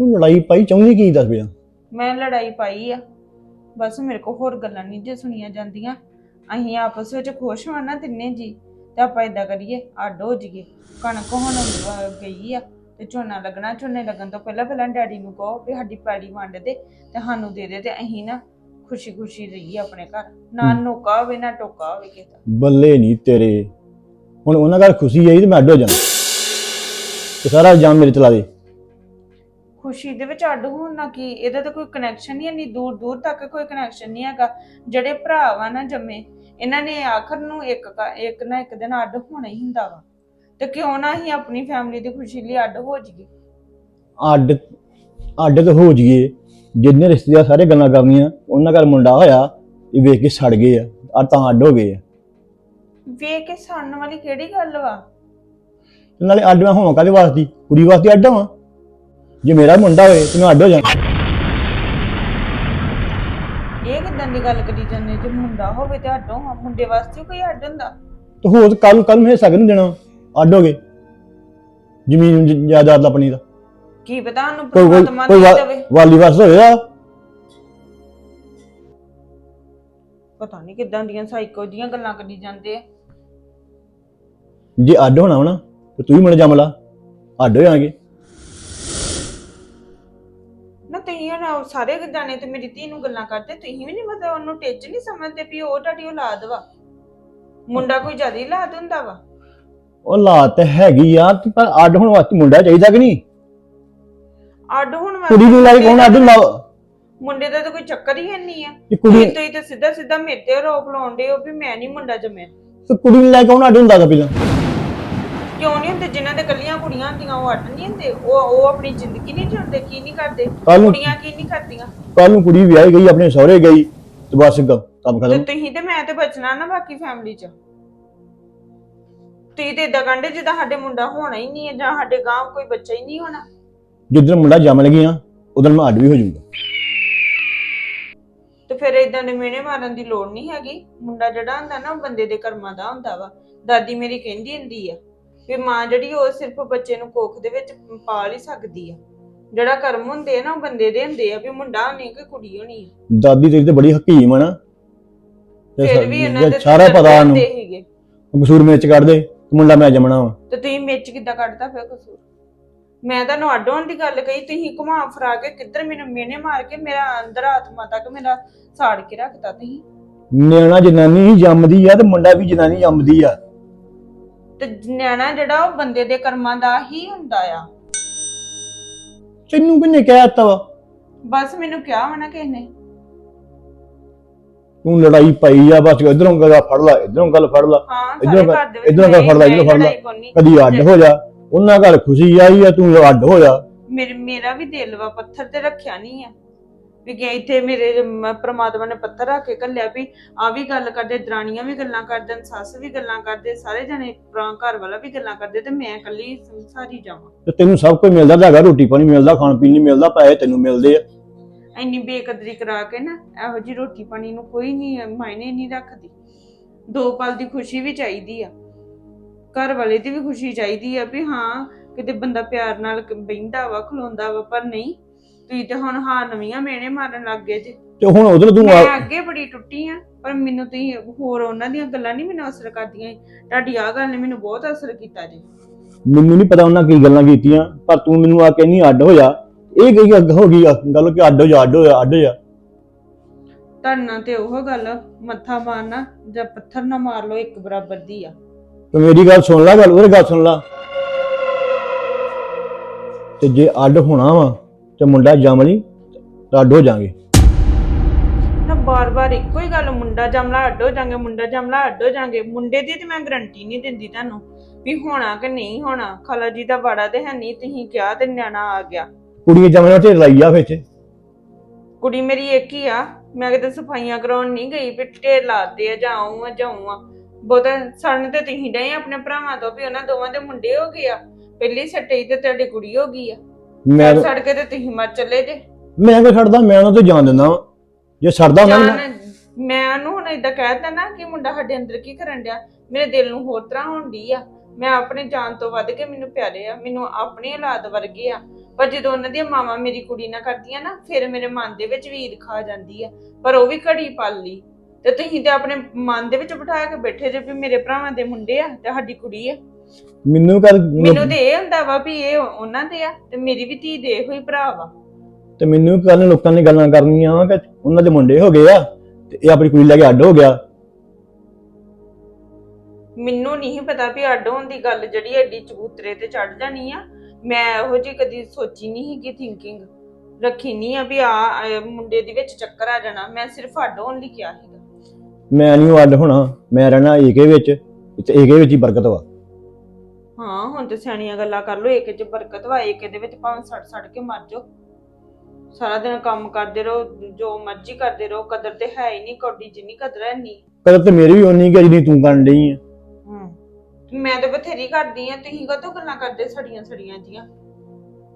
ਉਹ ਲੜਾਈ ਪਾਈ ਚਾਹੁੰਦੀ ਕੀ ਦੱਸ ਪਿਆ ਮੈਂ ਲੜਾਈ ਪਾਈ ਆ। ਬਸ ਮੇਰੇ ਕੋ ਹੋਰ ਗੱਲਾਂ ਨਹੀਂ ਜੇ ਸੁਣੀਆਂ ਜਾਂਦੀਆਂ। ਅਸੀਂ ਆਪਸ ਵਿੱਚ ਖੁਸ਼ ਹੋਣਾ ਨਾ ਤਿੰਨੇ ਜੀ ਤੇ ਆਪਾਂ ਇਦਾਂ ਕਰੀਏ ਅੱਡ ਹੋ ਜਾਈਏ। ਕਣਕ ਹੁਣ ਅਹ, ਗਈ ਆ ਤੇ ਝੋਨਾ ਲੱਗਣਾ ਝੋਨੇ ਲੱਗਣ ਤੋਂ ਪਹਿਲਾਂ ਪਹਿਲਾਂ ਡੈਡੀ ਨੂੰ ਕਹੋ ਵੀ ਸਾਡੀ ਪੈੜੀ ਵੰਡ ਦੇ ਤੇ ਸਾਨੂੰ ਦੇ ਦੇ ਤੇ ਅਸੀਂ ਨਾ ਖੁਸ਼ੀ ਖੁਸ਼ੀ ਰਹੀਏ ਆਪਣੇ ਘਰ। ਨਾ। ਨੋਕਾ ਹੋਵੇ ਨਾ ਟੋਕਾ ਹੋਵੇ ਕਿਸੇ ਦਾ ਬੱਲੇ ਨਹੀਂ ਤੇਰੇ। ਹੁਣ ਉਹਨਾਂ ਘਰ ਖੁਸ਼ੀ ਆਈ ਤੇ ਮੈਂ ਅੱਡ ਹੋ ਜਾਣਾ ਤੇ ਸਾਰਾ ਇਲਜ਼ਾਮ ਮੇਰੇ ਤੇ ਲਾ ਦੇ। ਖੁਸ਼ੀ ਦੇ ਵਿੱਚ ਅੱਡ ਹੋਣ ਨਾਲ ਕੀ? ਇਹਦਾ ਤਾਂ ਕੋਈ ਕਨੈਕਸ਼ਨ ਹੀ ਨਹੀਂ ਦੂਰ ਦੂਰ ਤੱਕ ਕੋਈ ਕਨੈਕਸ਼ਨ ਨਹੀਂ ਹੈਗਾ। ਜਿਹੜੇ ਭਰਾ ਵਾ ਨਾ ਜੰਮੇ ਇਹਨਾਂ ਨੇ ਆਖਰ ਨੂੰ ਇੱਕ ਕ- ਇੱਕ ਨਾ ਇੱਕ ਦਿਨ ਅੱਡ ਹੋਣਾ ਹੀ ਹੁੰਦਾ ਵਾ। ਤੇ ਕਿਉਂ ਨਾ ਹੀ ਆਪਣੀ ਫੈਮਿਲੀ ਦੀ ਖੁਸ਼ੀ ਲਈ ਅੱਡ ਹੋ ਜਾਈਏ? ਅੱਡ ਅੱਡ ਤੇ ਹੋ ਜੀਏ ਜਿੰਨੇ ਰਿਸ਼ਤੇਦਾਰ ਸਾਰੇ ਗੱਲਾਂ ਕਰਨੀਆਂ ਉਹਨਾਂ ਘਰ ਮੁੰਡਾ ਹੋਇਆ ਇਹ ਵੇਖ ਕੇ ਸੜ ਗਏ ਆ ਆ ਤਾਂ ਅੱਡ ਹੋ ਗਏ ਆ। ਵੇਖ ਕੇ ਸੜਨ ਵਾਲੀ ਕਿਹੜੀ ਗੱਲ ਵਾ? ਤੇ ਨਾਲੇ ਅੱਡ ਮੈਂ ਹੋਵਾਂ ਕਾਹਦੇ ਵਾਸਤੇ? ਕੁੜੀ ਵਾਸਤੇ ਅੱਡ ਹੋਵਾਂ? ਜੇ ਮੇਰਾ ਮੁੰਡਾ ਹੋਏ ਤੇ ਮੈਂ ਅੱਡ ਹੋ ਜਾ ਇਹ ਕਿਦਾਂ ਦੀ ਗੱਲ ਕਰੀ ਜਾਂਦੇ ਜੇ ਮੁੰਡਾ ਹੋਵੇ ਤੇ ਅੱਡੋਂ ਹਾਂ ਮੁੰਡੇ ਵਾਸਤੇ ਕੋਈ ਅੱਡ ਹੁੰਦਾ? ਤੇ ਹੋਰ ਕੱਲ ਕੱਲ ਮੈਂ ਹਿੱਸਾ ਕਿਹਨੂੰ ਦੇਣਾ। ਅੱਡ ਹੋ ਗਏ। ਜ਼ਮੀਨ ਜਾਇਦਾਦ ਆਪਣੀ ਦਾ। ਕੀ ਪਤਾ ਉਹਨੂੰ ਕੋਈ ਪਰਮਾਤਮਾ ਕੋਈ ਦੇ ਦੇਵੇ? ਵਾਲੀ ਵਾਰਸ ਹੋਏਗਾ ਪਤਾ ਨਹੀਂ ਕਿਦਾਂ ਦੀਆਂ ਸਾਈਕੋ ਦੀਆਂ ਗੱਲਾਂ ਕਰੀ ਜਾਂਦੇ ਆ। ਜੇ ਅੱਡ ਹੋਣਾ ਨਾ ਤੇ ਤੂੰ ਹੀ ਮੁੰਡਾ ਜੰਮ ਲਾ। ਅੱਡ ਹੋ ਜਾਾਂਗੇ ਨਾ ਤੁਸੀਂ ਹੁਣ ਸਾਰੇ ਜਾਣੇ ਤੇ ਮੇਰੀ ਧੀ ਨੂੰ ਗੱਲਾਂ ਕਰਦੇ ਤੁਸੀਂ ਵੀ ਨਹੀਂ ਮਤਲਬ ਉਹਨੂੰ ਟਿੱਚ ਨਹੀਂ ਸਮਝਦੇ ਵੀ ਉਹ ਤੁਹਾਡੀ ਔਲਾਦ ਵਾ। ਮੁੰਡਾ ਕੋਈ ਜ਼ਿਆਦਾ ਹੀ ਔਲਾਦ ਹੁੰਦਾ ਵਾ। ਉਹ ਲਾਤ ਤੇ ਹੈਗੀ ਆ ਤੇ ਪਰ ਅੱਡ ਹੋਣ ਵਾਸਤੇ ਮੁੰਡਾ ਚਾਹੀਦਾ ਕਿ ਨਹੀਂ? ਅੱਡ ਹੁਣ ਕੁੜੀ ਨੂੰ ਲੈ ਕੇ ਕੌਣ ਅੱਡ ਲਾ ਮੁੰਡੇ ਦਾ ਤਾਂ ਕੋਈ ਚੱਕਰ ਹੀ ਨਹੀਂ ਆ। ਤੇ ਕੁੜੀ ਤੁਸੀਂ ਤਾਂ ਸਿੱਧਾ ਸਿੱਧਾ ਮੇਰੇ ਤੇ ਰੋਪ ਲਾਉਂਦੇ ਹੋ ਵੀ ਮੈਂ ਨਹੀਂ ਮੁੰਡਾ ਜੰਮਿਆ। ਤੇ ਕੁੜੀ ਨੂੰ ਲੈ ਕੇ ਕੌਣ ਅੱਡ ਹੁੰਦਾ ਦਾ ਪਹਿਲਾਂ। ਕਿਉਂ ਨਹੀਂ ਹੁੰਦੇ? ਜਿਨ੍ਹਾਂ ਦੇ ਕੱਲੀਆਂ ਕੁੜੀਆਂ ਹੁੰਦੀਆਂ ਉਹ ਅੱਡ ਨਹੀਂ ਹੁੰਦੇ? ਉਹ ਉਹ ਆਪਣੀ ਜ਼ਿੰਦਗੀ ਨਹੀਂ ਜਿਉਂਦੇ ਕੀ ਨਹੀਂ ਕਰਦੇ? ਨੂੰ ਕੁੜੀਆਂ ਕੀ ਨਹੀਂ ਕਰਦੀਆਂ? ਕੱਲ ਨੂੰ ਕੁੜੀ ਵਿਆਹੀ ਗਈ ਆਪਣੇ ਸਹੁਰੇ ਗਈ ਤੇ ਬਸ ਗ- ਕੰਮ ਤੇ ਖਤਮ ਤੁਸੀਂ ਤੇ ਮੈਂ ਤੇ ਬਚਣਾ ਨਾ ਬਾਕੀ ਫੈਮਿਲੀ ਚ। ਤੁਸੀਂ ਤੇ ਇਦਾਂ ਕਹਿੰਦੇ ਜਿੱਦਾਂ ਸਾਡੇ ਮੁੰਡਾ ਹੋਣਾ ਹੀ ਨਹੀਂ ਹੈ ਜਾਂ ਸਾਡੇ ਗਾਂਵ ਕੋਈ ਬੱਚਾ ਹੀ ਨਹੀਂ ਹੋਣਾ। ਜਿੱਦਣ ਮੁੰਡਾ ਜੰਮ ਲਗੀ ਨਾ ਉਦੋਂ ਮੈਂ ਅੱਡ ਵੀ ਹੋ ਜਾਊਂਗਾ। ਤੇ ਫਿਰ ਇਦਾਂ ਦੇ ਮਿਹਣੇ ਮਾਰਨ ਦੀ ਲੋੜ ਨਹੀਂ ਹੈਗੀ। ਮੁੰਡਾ ਜਿਹੜਾ ਹੁੰਦਾ ਨਾ ਉਹ ਬੰਦੇ ਦੇ ਕਰਮਾਂ ਦਾ ਹੁੰਦਾ ਵਾ। ਦਾਦੀ ਮੇਰੀ ਕਹਿੰਦੀ ਹੁੰਦੀ ਆ ਵੀ ਮਾਂ ਜਿਹੜੀ ਉਹ ਸਿਰਫ ਬੱਚੇ ਨੂੰ ਕੋਖ ਦੇ ਵਿੱਚ ਪਾਲ ਹੀ ਸਕਦੀ ਆ। ਜਿਹੜਾ ਕਰਮ ਹੁੰਦੇ ਆ ਨਾ ਉਹ ਬੰਦੇ ਦੇ ਹੁੰਦੇ ਆ ਵੀ ਮੁੰਡਾ ਹੋਣੀ ਕਿ ਕੁੜੀ ਹੋਣੀ ਆ। ਦਾਦੀ ਤੇਰੀ ਤੇ ਬੜੀ ਹਕੀਮ ਆ ਨਾ। ਤੇ ਫਿਰ ਵੀ ਇਹਨਾਂ ਦੇ ਸਾਰਾ ਤਾਂ ਪਤਾ ਉਹਨੂੰ। ਹੁੰਦੇ ਸੀਗੇ ਕਸੂਰ ਕੱਢ ਦੇ ਮੁੰਡਾ ਮੈਂ ਜੰਮਣਾ ਵਾ। ਤੇ ਤੁਸੀਂ ਮਿਰਚ ਕਿੱਦਾਂ ਕੱਢਦਾ ਪਿਆ ਕਸੂਰ? ਮੈਂ ਤੁਹਾਨੂੰ ਅੱਡ ਹੋਣ ਦੀ ਗੱਲ ਕਹੀ ਤੁਸੀਂ ਘੁਮਾ ਫਰਾ ਕੇ ਕਿੱਧਰ ਮੈਨੂੰ ਮਿਹਨੇ ਮਾਰ ਕੇ ਮੇਰਾ ਅੰਦਰ ਆਤਮਾ ਤੱਕ ਮੇਰਾ ਸਾੜ ਕੇ ਰੱਖਤਾ ਤੁਸੀਂ? ਨਿਆਣਾ ਜਨਾਨੀ ਹੀ ਜੰਮਦੀ ਆ ਤੇ ਮੁੰਡਾ ਵੀ ਜਨਾਨੀ ਜੰਮਦੀ ਆ। ਤੇ ਨਿਆਣਾ ਜਿਹੜਾ ਉਹ ਬੰਦੇ ਦੇ ਕਰਮਾਂ ਦਾ ਹੀ ਹੁੰਦਾ ਆ। ਤੈਨੂੰ ਕਿੰਨੇ ਕਹਿ ਦਿੱਤਾ ਵਾ? ਬਸ ਮੈਨੂੰ ਕਿਹਾ ਵਾ ਨਾ ਕਿਸੇ ਨੇ। ਤੂੰ ਲੜਾਈ ਪਾਈ ਆ ਬਸ ਇਧਰੋਂ ਗੱਲ ਫੜ ਲਾ ਇਧਰੋਂ ਗੱਲ ਫੜ ਲਾ। ਹਾਂ ਇੱਧਰੋਂ ਸਾਰੇ ਕਰ- ਘਰ ਦੇ ਵਿੱਚ ਇੱਧਰੋਂ ਕਰ ਮੈਂ- ਫੜ ਲੈ, ਇੱਧਰੋਂ ਫੜ ਲੈ। ਲੜਾਈ। ਕਦੀ ਅੱਡ ਹੋ ਜਾ। ਉਹਨਾਂ ਘਰ ਖੁਸ਼ੀ ਆਈ ਆ ਤੂੰ ਅੱਡ ਹੋ ਜਾ। ਮੇਰੇ ਮੇਰਾ ਵੀ ਦਿਲ ਵਾ ਪੱਥਰ ਤੇ ਰੱਖਿਆ ਨਹੀਂ ਆ। ਵੀ ਕਿ ਇੱਥੇ ਮੇਰੇ ਮ- ਪ੍ਰਮਾਤਮਾ ਨੇ ਪੱਥਰ ਰੱਖ ਕੇ ਘੱਲਿਆ ਵੀ ਆ ਵੀ ਗੱਲ ਕਰਦੇ ਦਰਾਣੀਆਂ ਵੀ ਗੱਲਾਂ ਕਰਦੇ ਸੱਸ ਵੀ ਗੱਲਾਂ ਕਰਦੇ ਸਾਰੇ ਜਣੇ ਪੁਰਾ ਘਰ ਵਾਲਾ ਵੀ ਗੱਲਾਂ ਕਰਦੇ ਤੇ ਮੈਂ ਇਕੱਲੀ ਸੰਸਾਰੀ ਜਾਵਾਂ। ਤੇ ਤੈਨੂੰ ਸਭ ਕੁਝ ਮਿਲਦਾ ਤਾਂ ਹੈਗਾ ਰੋਟੀ ਪਾਣੀ ਮਿਲਦਾ ਖਾਣ ਪੀਣ ਨਹੀਂ ਮਿਲਦਾ ਪੈਸੇ ਤੈਨੂੰ ਮਿਲਦੇ ਆ। ਇੰਨੀ ਬੇਕਦਰੀ ਕਰਾ ਕੇ ਨਾ ਇਹੋ ਜੀ ਰੋਟੀ ਪਾਣੀ ਨੂੰ ਕੋਈ ਨਹੀਂ ਮਾਇਨੇ ਨਹੀਂ ਰੱਖਦੀ। ਦੋ ਪਲ ਦੀ ਖੁਸ਼ੀ ਵੀ ਚਾਹੀਦੀ ਆ। ਘਰ ਵਾਲੇ ਦੀ ਵੀ ਖੁਸ਼ੀ ਚਾਹੀਦੀ ਆ ਵੀ ਹਾਂ ਕਿਤੇ ਬੰਦਾ ਪਿਆਰ ਨਾਲ ਬਹਿੰਦਾ ਵਾ ਖਲੋਂਦਾ ਵਾ ਪਰ ਨਹੀਂ। ਤੁਸੀਂ ਤੇ ਹੁਣ ਹਾਂ ਨਵੀਆਂ ਮੇਨੇ ਮਾਰਨ ਲੱਗ ਗਏ ਜੇ। ਤੇ ਹੁਣ ਉਧਰ ਤੂੰ ਮੈਂ ਆ- ਅੱਗੇ ਬੜੀ ਟੁੱਟੀ ਆ ਪਰ ਮੈਨੂੰ ਤੁਸੀਂ ਹੋਰ ਉਹਨਾਂ ਦੀਆਂ ਗੱਲਾਂ ਨਹੀਂ ਮੈਨੂੰ ਅਸਰ ਕਰਦੀਆਂ ਤੁਹਾਡੀ ਆ ਗੱਲ ਨੇ ਮੈਨੂੰ ਬਹੁਤ ਅਸਰ ਕੀਤਾ ਜੀ। ਮੈਨੂੰ ਨਹੀਂ ਪਤਾ ਉਹਨਾਂ ਕੀ ਗੱਲਾਂ ਕੀਤੀਆਂ ਪਰ ਤੂੰ ਮੈਨੂੰ ਆ ਕੇ ਨਹੀਂ ਅੱਡ ਹੋ ਜਾ। ਇਹ ਕੀ ਅੱਗ ਹੋ ਗਈ ਆ ਗੱਲ ਕਿ ਅੱਡ ਹੋ ਜਾ ਅੱਡ ਹੋ ਜਾ ਅੱਡ ਹੋ ਜਾ। ਧਰਨਾ ਤੇ ਉਹ ਗੱਲ ਮੱਥਾ ਮਾਰਨਾ ਜਾਂ ਪੱਥਰ ਨਾ ਮਾਰ ਲਓ ਇੱਕ ਬਰਾਬਰ ਦੀ ਆ। ਤੇ ਮੇਰੀ ਗੱਲ ਸੁਣ ਲੈ ਗੱਲ ਉਹਦੀ ਗੱਲ ਸੁਣ ਲੈ। ਤੇ ਜੇ ਅੱਡ ਹੋਣਾ ਵਾ ਤੇ ਮੁੰਡਾ ਜੰਮ ਲਈ ਤਾਂ ਅੱਡ ਹੋ ਜਾਾਂਗੇ। ਨਾ ਬਾਰ-ਬਾਰ ਇੱਕੋ ਹੀ ਗੱਲ ਮੁੰਡਾ ਜਮਲਾ ਅੱਡ ਹੋ ਜਾਾਂਗੇ ਮੁੰਡਾ ਜਮਲਾ ਅੱਡ ਹੋ ਜਾਾਂਗੇ। ਮੁੰਡੇ ਦੀ ਤੇ ਮੈਂ ਗਰੰਟੀ ਨਹੀਂ ਦਿੰਦੀ ਤੁਹਾਨੂੰ ਵੀ ਹੋਣਾ ਕਿ ਨਹੀਂ ਹੋਣਾ। ਖਾਲਾ ਜੀ ਦਾ ਬਾੜਾ ਤੇ ਹੈ ਨਹੀਂ ਤੁਸੀਂ ਕਿਹਾ ਤੇ ਨਿਆਣਾ ਆ ਗਿਆ। ਕੁੜੀਆਂ ਜੰਮਣਾ ਲਾਈ ਆ ਵਿੱਚ। ਕੁੜੀ ਮੇਰੀ ਇੱਕ ਹੀ ਆ ਮੈਂ ਕਿਤੇ ਸਫਾਈਆਂ ਕਰਾਉਣ ਨਹੀਂ ਗਈ ਵੀ ਢੇਰ ਲਾਤੇ ਆ ਜਾਂ ਆਉਂ ਆ ਜਾਉਂ ਆ। ਬਹੁਤਾ ਸੜਨ ਤੇ ਤੁਸੀਂ ਡਏ ਆਪਣੇ ਭਰਾਵਾਂ ਤੋਂ ਵੀ ਉਹਨਾਂ ਦੋਵਾਂ ਦੇ ਮੁੰਡੇ ਹੋ ਗਏ ਆ। ਪਹਿਲੀ ਸੱਟੇ ਤੇ ਤੁਹਾਡੀ ਕੁੜੀ ਹੋ ਗਈ ਆ। ਮੈਂ ਸੜ ਕੇ ਤੇ ਤੁਸੀਂ ਮਰ ਚੱਲੇ ਜੇ। ਮੈਂ ਕਿਉਂ ਛੱਡਦਾ ਮੈਂ ਉਹਨਾਂ ਤੋਂ ਜਾਣ ਦਿੰਦਾ ਵਾਂ। ਜੇ ਛੱਡਦਾ ਨੂੰ ਮੈਂ- ਜਾਨ ਮੈਂ ਉਹਨੂੰ ਹੁਣ ਇਦਾਂ ਕਹਿ ਦਿੱਤਾ ਨਾ ਕਿ ਮੁੰਡਾ ਸਾਡੇ ਅੰਦਰ ਕੀ ਕਰਨ ਡਿਆ? ਮੇਰੇ ਦਿਲ ਨੂੰ ਹੋਰ ਤਰ੍ਹਾਂ ਹੋਣ ਡਈ ਆ। ਮੈਂ ਆਪਣੇ ਜਾਨ ਤੋਂ ਵੱਧ ਕੇ ਮੈਨੂੰ ਪਿਆਰੇ ਆ। ਮੈਨੂੰ ਆਪਣੀ ਔਲਾਦ ਵਰਗੇ ਆ। ਪਰ ਜਦੋਂ ਉਹਨਾਂ ਦੀਆਂ ਮਾਵਾਂ ਮੇਰੀ ਕੁੜੀ ਨਾਲ ਕਰਦੀਆਂ ਨਾ ਫਿਰ ਮੇਰੇ ਮਨ ਦੇ ਵਿੱਚ ਵੀ ਈਰਖਾ ਆ ਜਾਂਦੀ ਆ। ਪਰ ਉਹ ਵੀ ਘੜੀ ਪਲ ਲਈ। ਤੇ ਤੁਸੀਂ ਤੇ ਆਪਣੇ ਮਨ ਦੇ ਵਿੱਚ ਬਿਠਾ ਕੇ ਬੈਠੇ ਜੇ ਵੀ ਮੇਰੇ ਭਰਾਵਾਂ ਦੇ ਮੁੰਡੇ ਆ ਤੇ ਸਾਡੀ ਕੁੜੀ ਆ। ਮੈਨੂੰ ਕਰ ਮੈਨੂੰ ਤੇ ਇਹ ਹੁੰਦਾ ਵਾ ਵੀ ਇਹ ਉਹਨਾਂ ਦੇ ਆ ਤੇ ਮੇਰੀ ਵੀ ਧੀ ਦੇ ਇਹੋ ਹੀ ਭਰਾ ਵਾ। ਤੇ ਮੈਨੂੰ ਕੱਲ ਲੋਕਾਂ ਨੇ ਗੱਲਾਂ ਕਰਨੀਆਂ ਕਿ ਉਹਨਾਂ ਦੇ ਮੁੰਡੇ ਹੋ ਗਏ ਆ ਤੇ ਇਹ ਆਪਣੀ ਕੁੜੀ ਲੈ ਕੇ ਅੱਡ ਹੋ ਗਿਆ। ਮੈਨੂੰ ਨਹੀਂ ਪਤਾ ਵੀ ਅੱਡ ਹੋਣ ਦੀ ਗੱਲ ਜਿਹੜੀ ਐਡੀ ਚਬੂਤਰੇ ਤੇ ਚੜ ਜਾਣੀ ਆ। ਮੈਂ ਇਹੋ ਜੀ ਕਦੀ ਸੋਚੀ ਨਹੀਂ ਕਿ ਥਿੰਕਿੰਗ ਰੱਖੀ ਨਹੀਂ ਆ ਵੀ ਆ ਆ ਮੁੰਡੇ ਦੇ ਵਿੱਚ ਚੱਕਰ ਆ ਜਾਣਾ। ਮੈਂ ਸਿਰਫ ਅੱਡ ਹੋਣ ਲਈ ਕਿਹਾ ਸੀਗਾ। ਮੈਂ ਨਹੀਂ ਅੱਡ ਹੋਣਾ ਮੈਂ ਰਹਿਣਾ ਏਕੇ ਵਿੱਚ ਤੇ ਏਕੇ ਵਿੱਚ ਹੀ ਬਰਕਤ ਵਾ। ਹਾਂ ਹੁਣ ਤੇ ਸਿਆਣੀਆਂ ਗੱਲਾਂ ਕਰ ਲੋ ਇੱਕ ਚ ਬਰਕਤ ਵਾ ਇੱਕ ਦੇ ਵਿੱਚ ਭਾਵੇਂ ਸੜ ਸੜ ਕੇ ਮਰ ਜਾਓ। ਸਾਰਾ ਦਿਨ ਕੰਮ ਕਰਦੇ ਰਹੋ ਜੋ ਮਰਜ਼ੀ ਕਰਦੇ ਰਹੋ ਕਦਰ ਤੇ ਹੈ ਹੀ ਨਹੀਂ ਕੌਡੀ ਜਿੰਨੀ ਕਦਰ ਹੈ ਨਹੀਂ ਕਦਰ ਤੇ ਮੇਰੀ ਵੀ ਉਨੀ ਕਿ ਜਿੰਨੀ ਤੂੰ ਕਰਨ ਡਈ ਆ। ਮੈਂ ਤਾਂ ਬਥੇਰੀ ਕਰਦੀ ਆ ਤੁਸੀਂ ਕਾਹਤੋਂ ਗੱਲਾਂ ਕਰਦੇ ਸੜੀਆਂ ਸੜੀਆਂ ਜੀਆਂ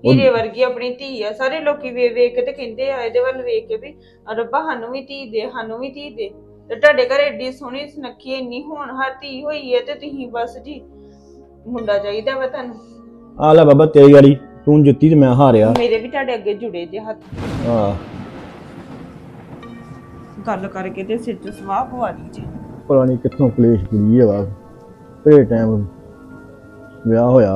ਹੀਰੇ ਵਰਗੀ ਆਪਣੀ ਧੀ ਆ ਸਾਰੇ ਲੋਕੀ ਵੇਖ ਵੇਖ ਕੇ ਤੇ ਕਹਿੰਦੇ ਆ ਇਹਦੇ ਵੱਲ ਵੇਖ ਕੇ ਵੀ ਰੱਬਾ ਸਾਨੂੰ ਵੀ ਧੀ ਦੇ ਸਾਨੂੰ ਵੀ ਧੀ ਦੇ। ਤੇ ਤੁਹਾਡੇ ਘਰ ਏਡੀ ਸੋਹਣੀ ਸੁਨੱਖੀ ਇੰਨੀ ਹੋਣਹਾਰ ਧੀ ਹੋਈ ਹੈ ਤੇ ਤੁਸੀਂ ਬਸ ਜੀ ਮੁੰਡਾ ਚਾਹੀਦਾ ਵਾ ਤੁਹਾਨੂੰ। ਆ ਲੈ ਬਾਬਾ ਤੇਰੀ ਗਾੜੀ ਤੂੰ ਜਿੱਤੀ ਤੇ ਮੈਂ ਹਾਰਿਆ। ਮੇਰੇ ਵੀ ਤੁਹਾਡੇ ਅੱਗੇ ਜੁੜੇ ਜੇ ਹੱਥ। ਹਾਂ ਗੱਲ ਕਰਕੇ ਤੇ ਸਿਰ 'ਚ ਸਵਾਹ ਪਵਾ ਦੀ ਜੇ। ਨਹੀਂ ਕਿੱਥੋਂ ਕਲੇਸ਼ ਕੁੜੀ ਹੈ ਵਾ ਕਿਹੜੇ ਟਾਈਮ ਵਿਆਹ ਹੋਇਆ।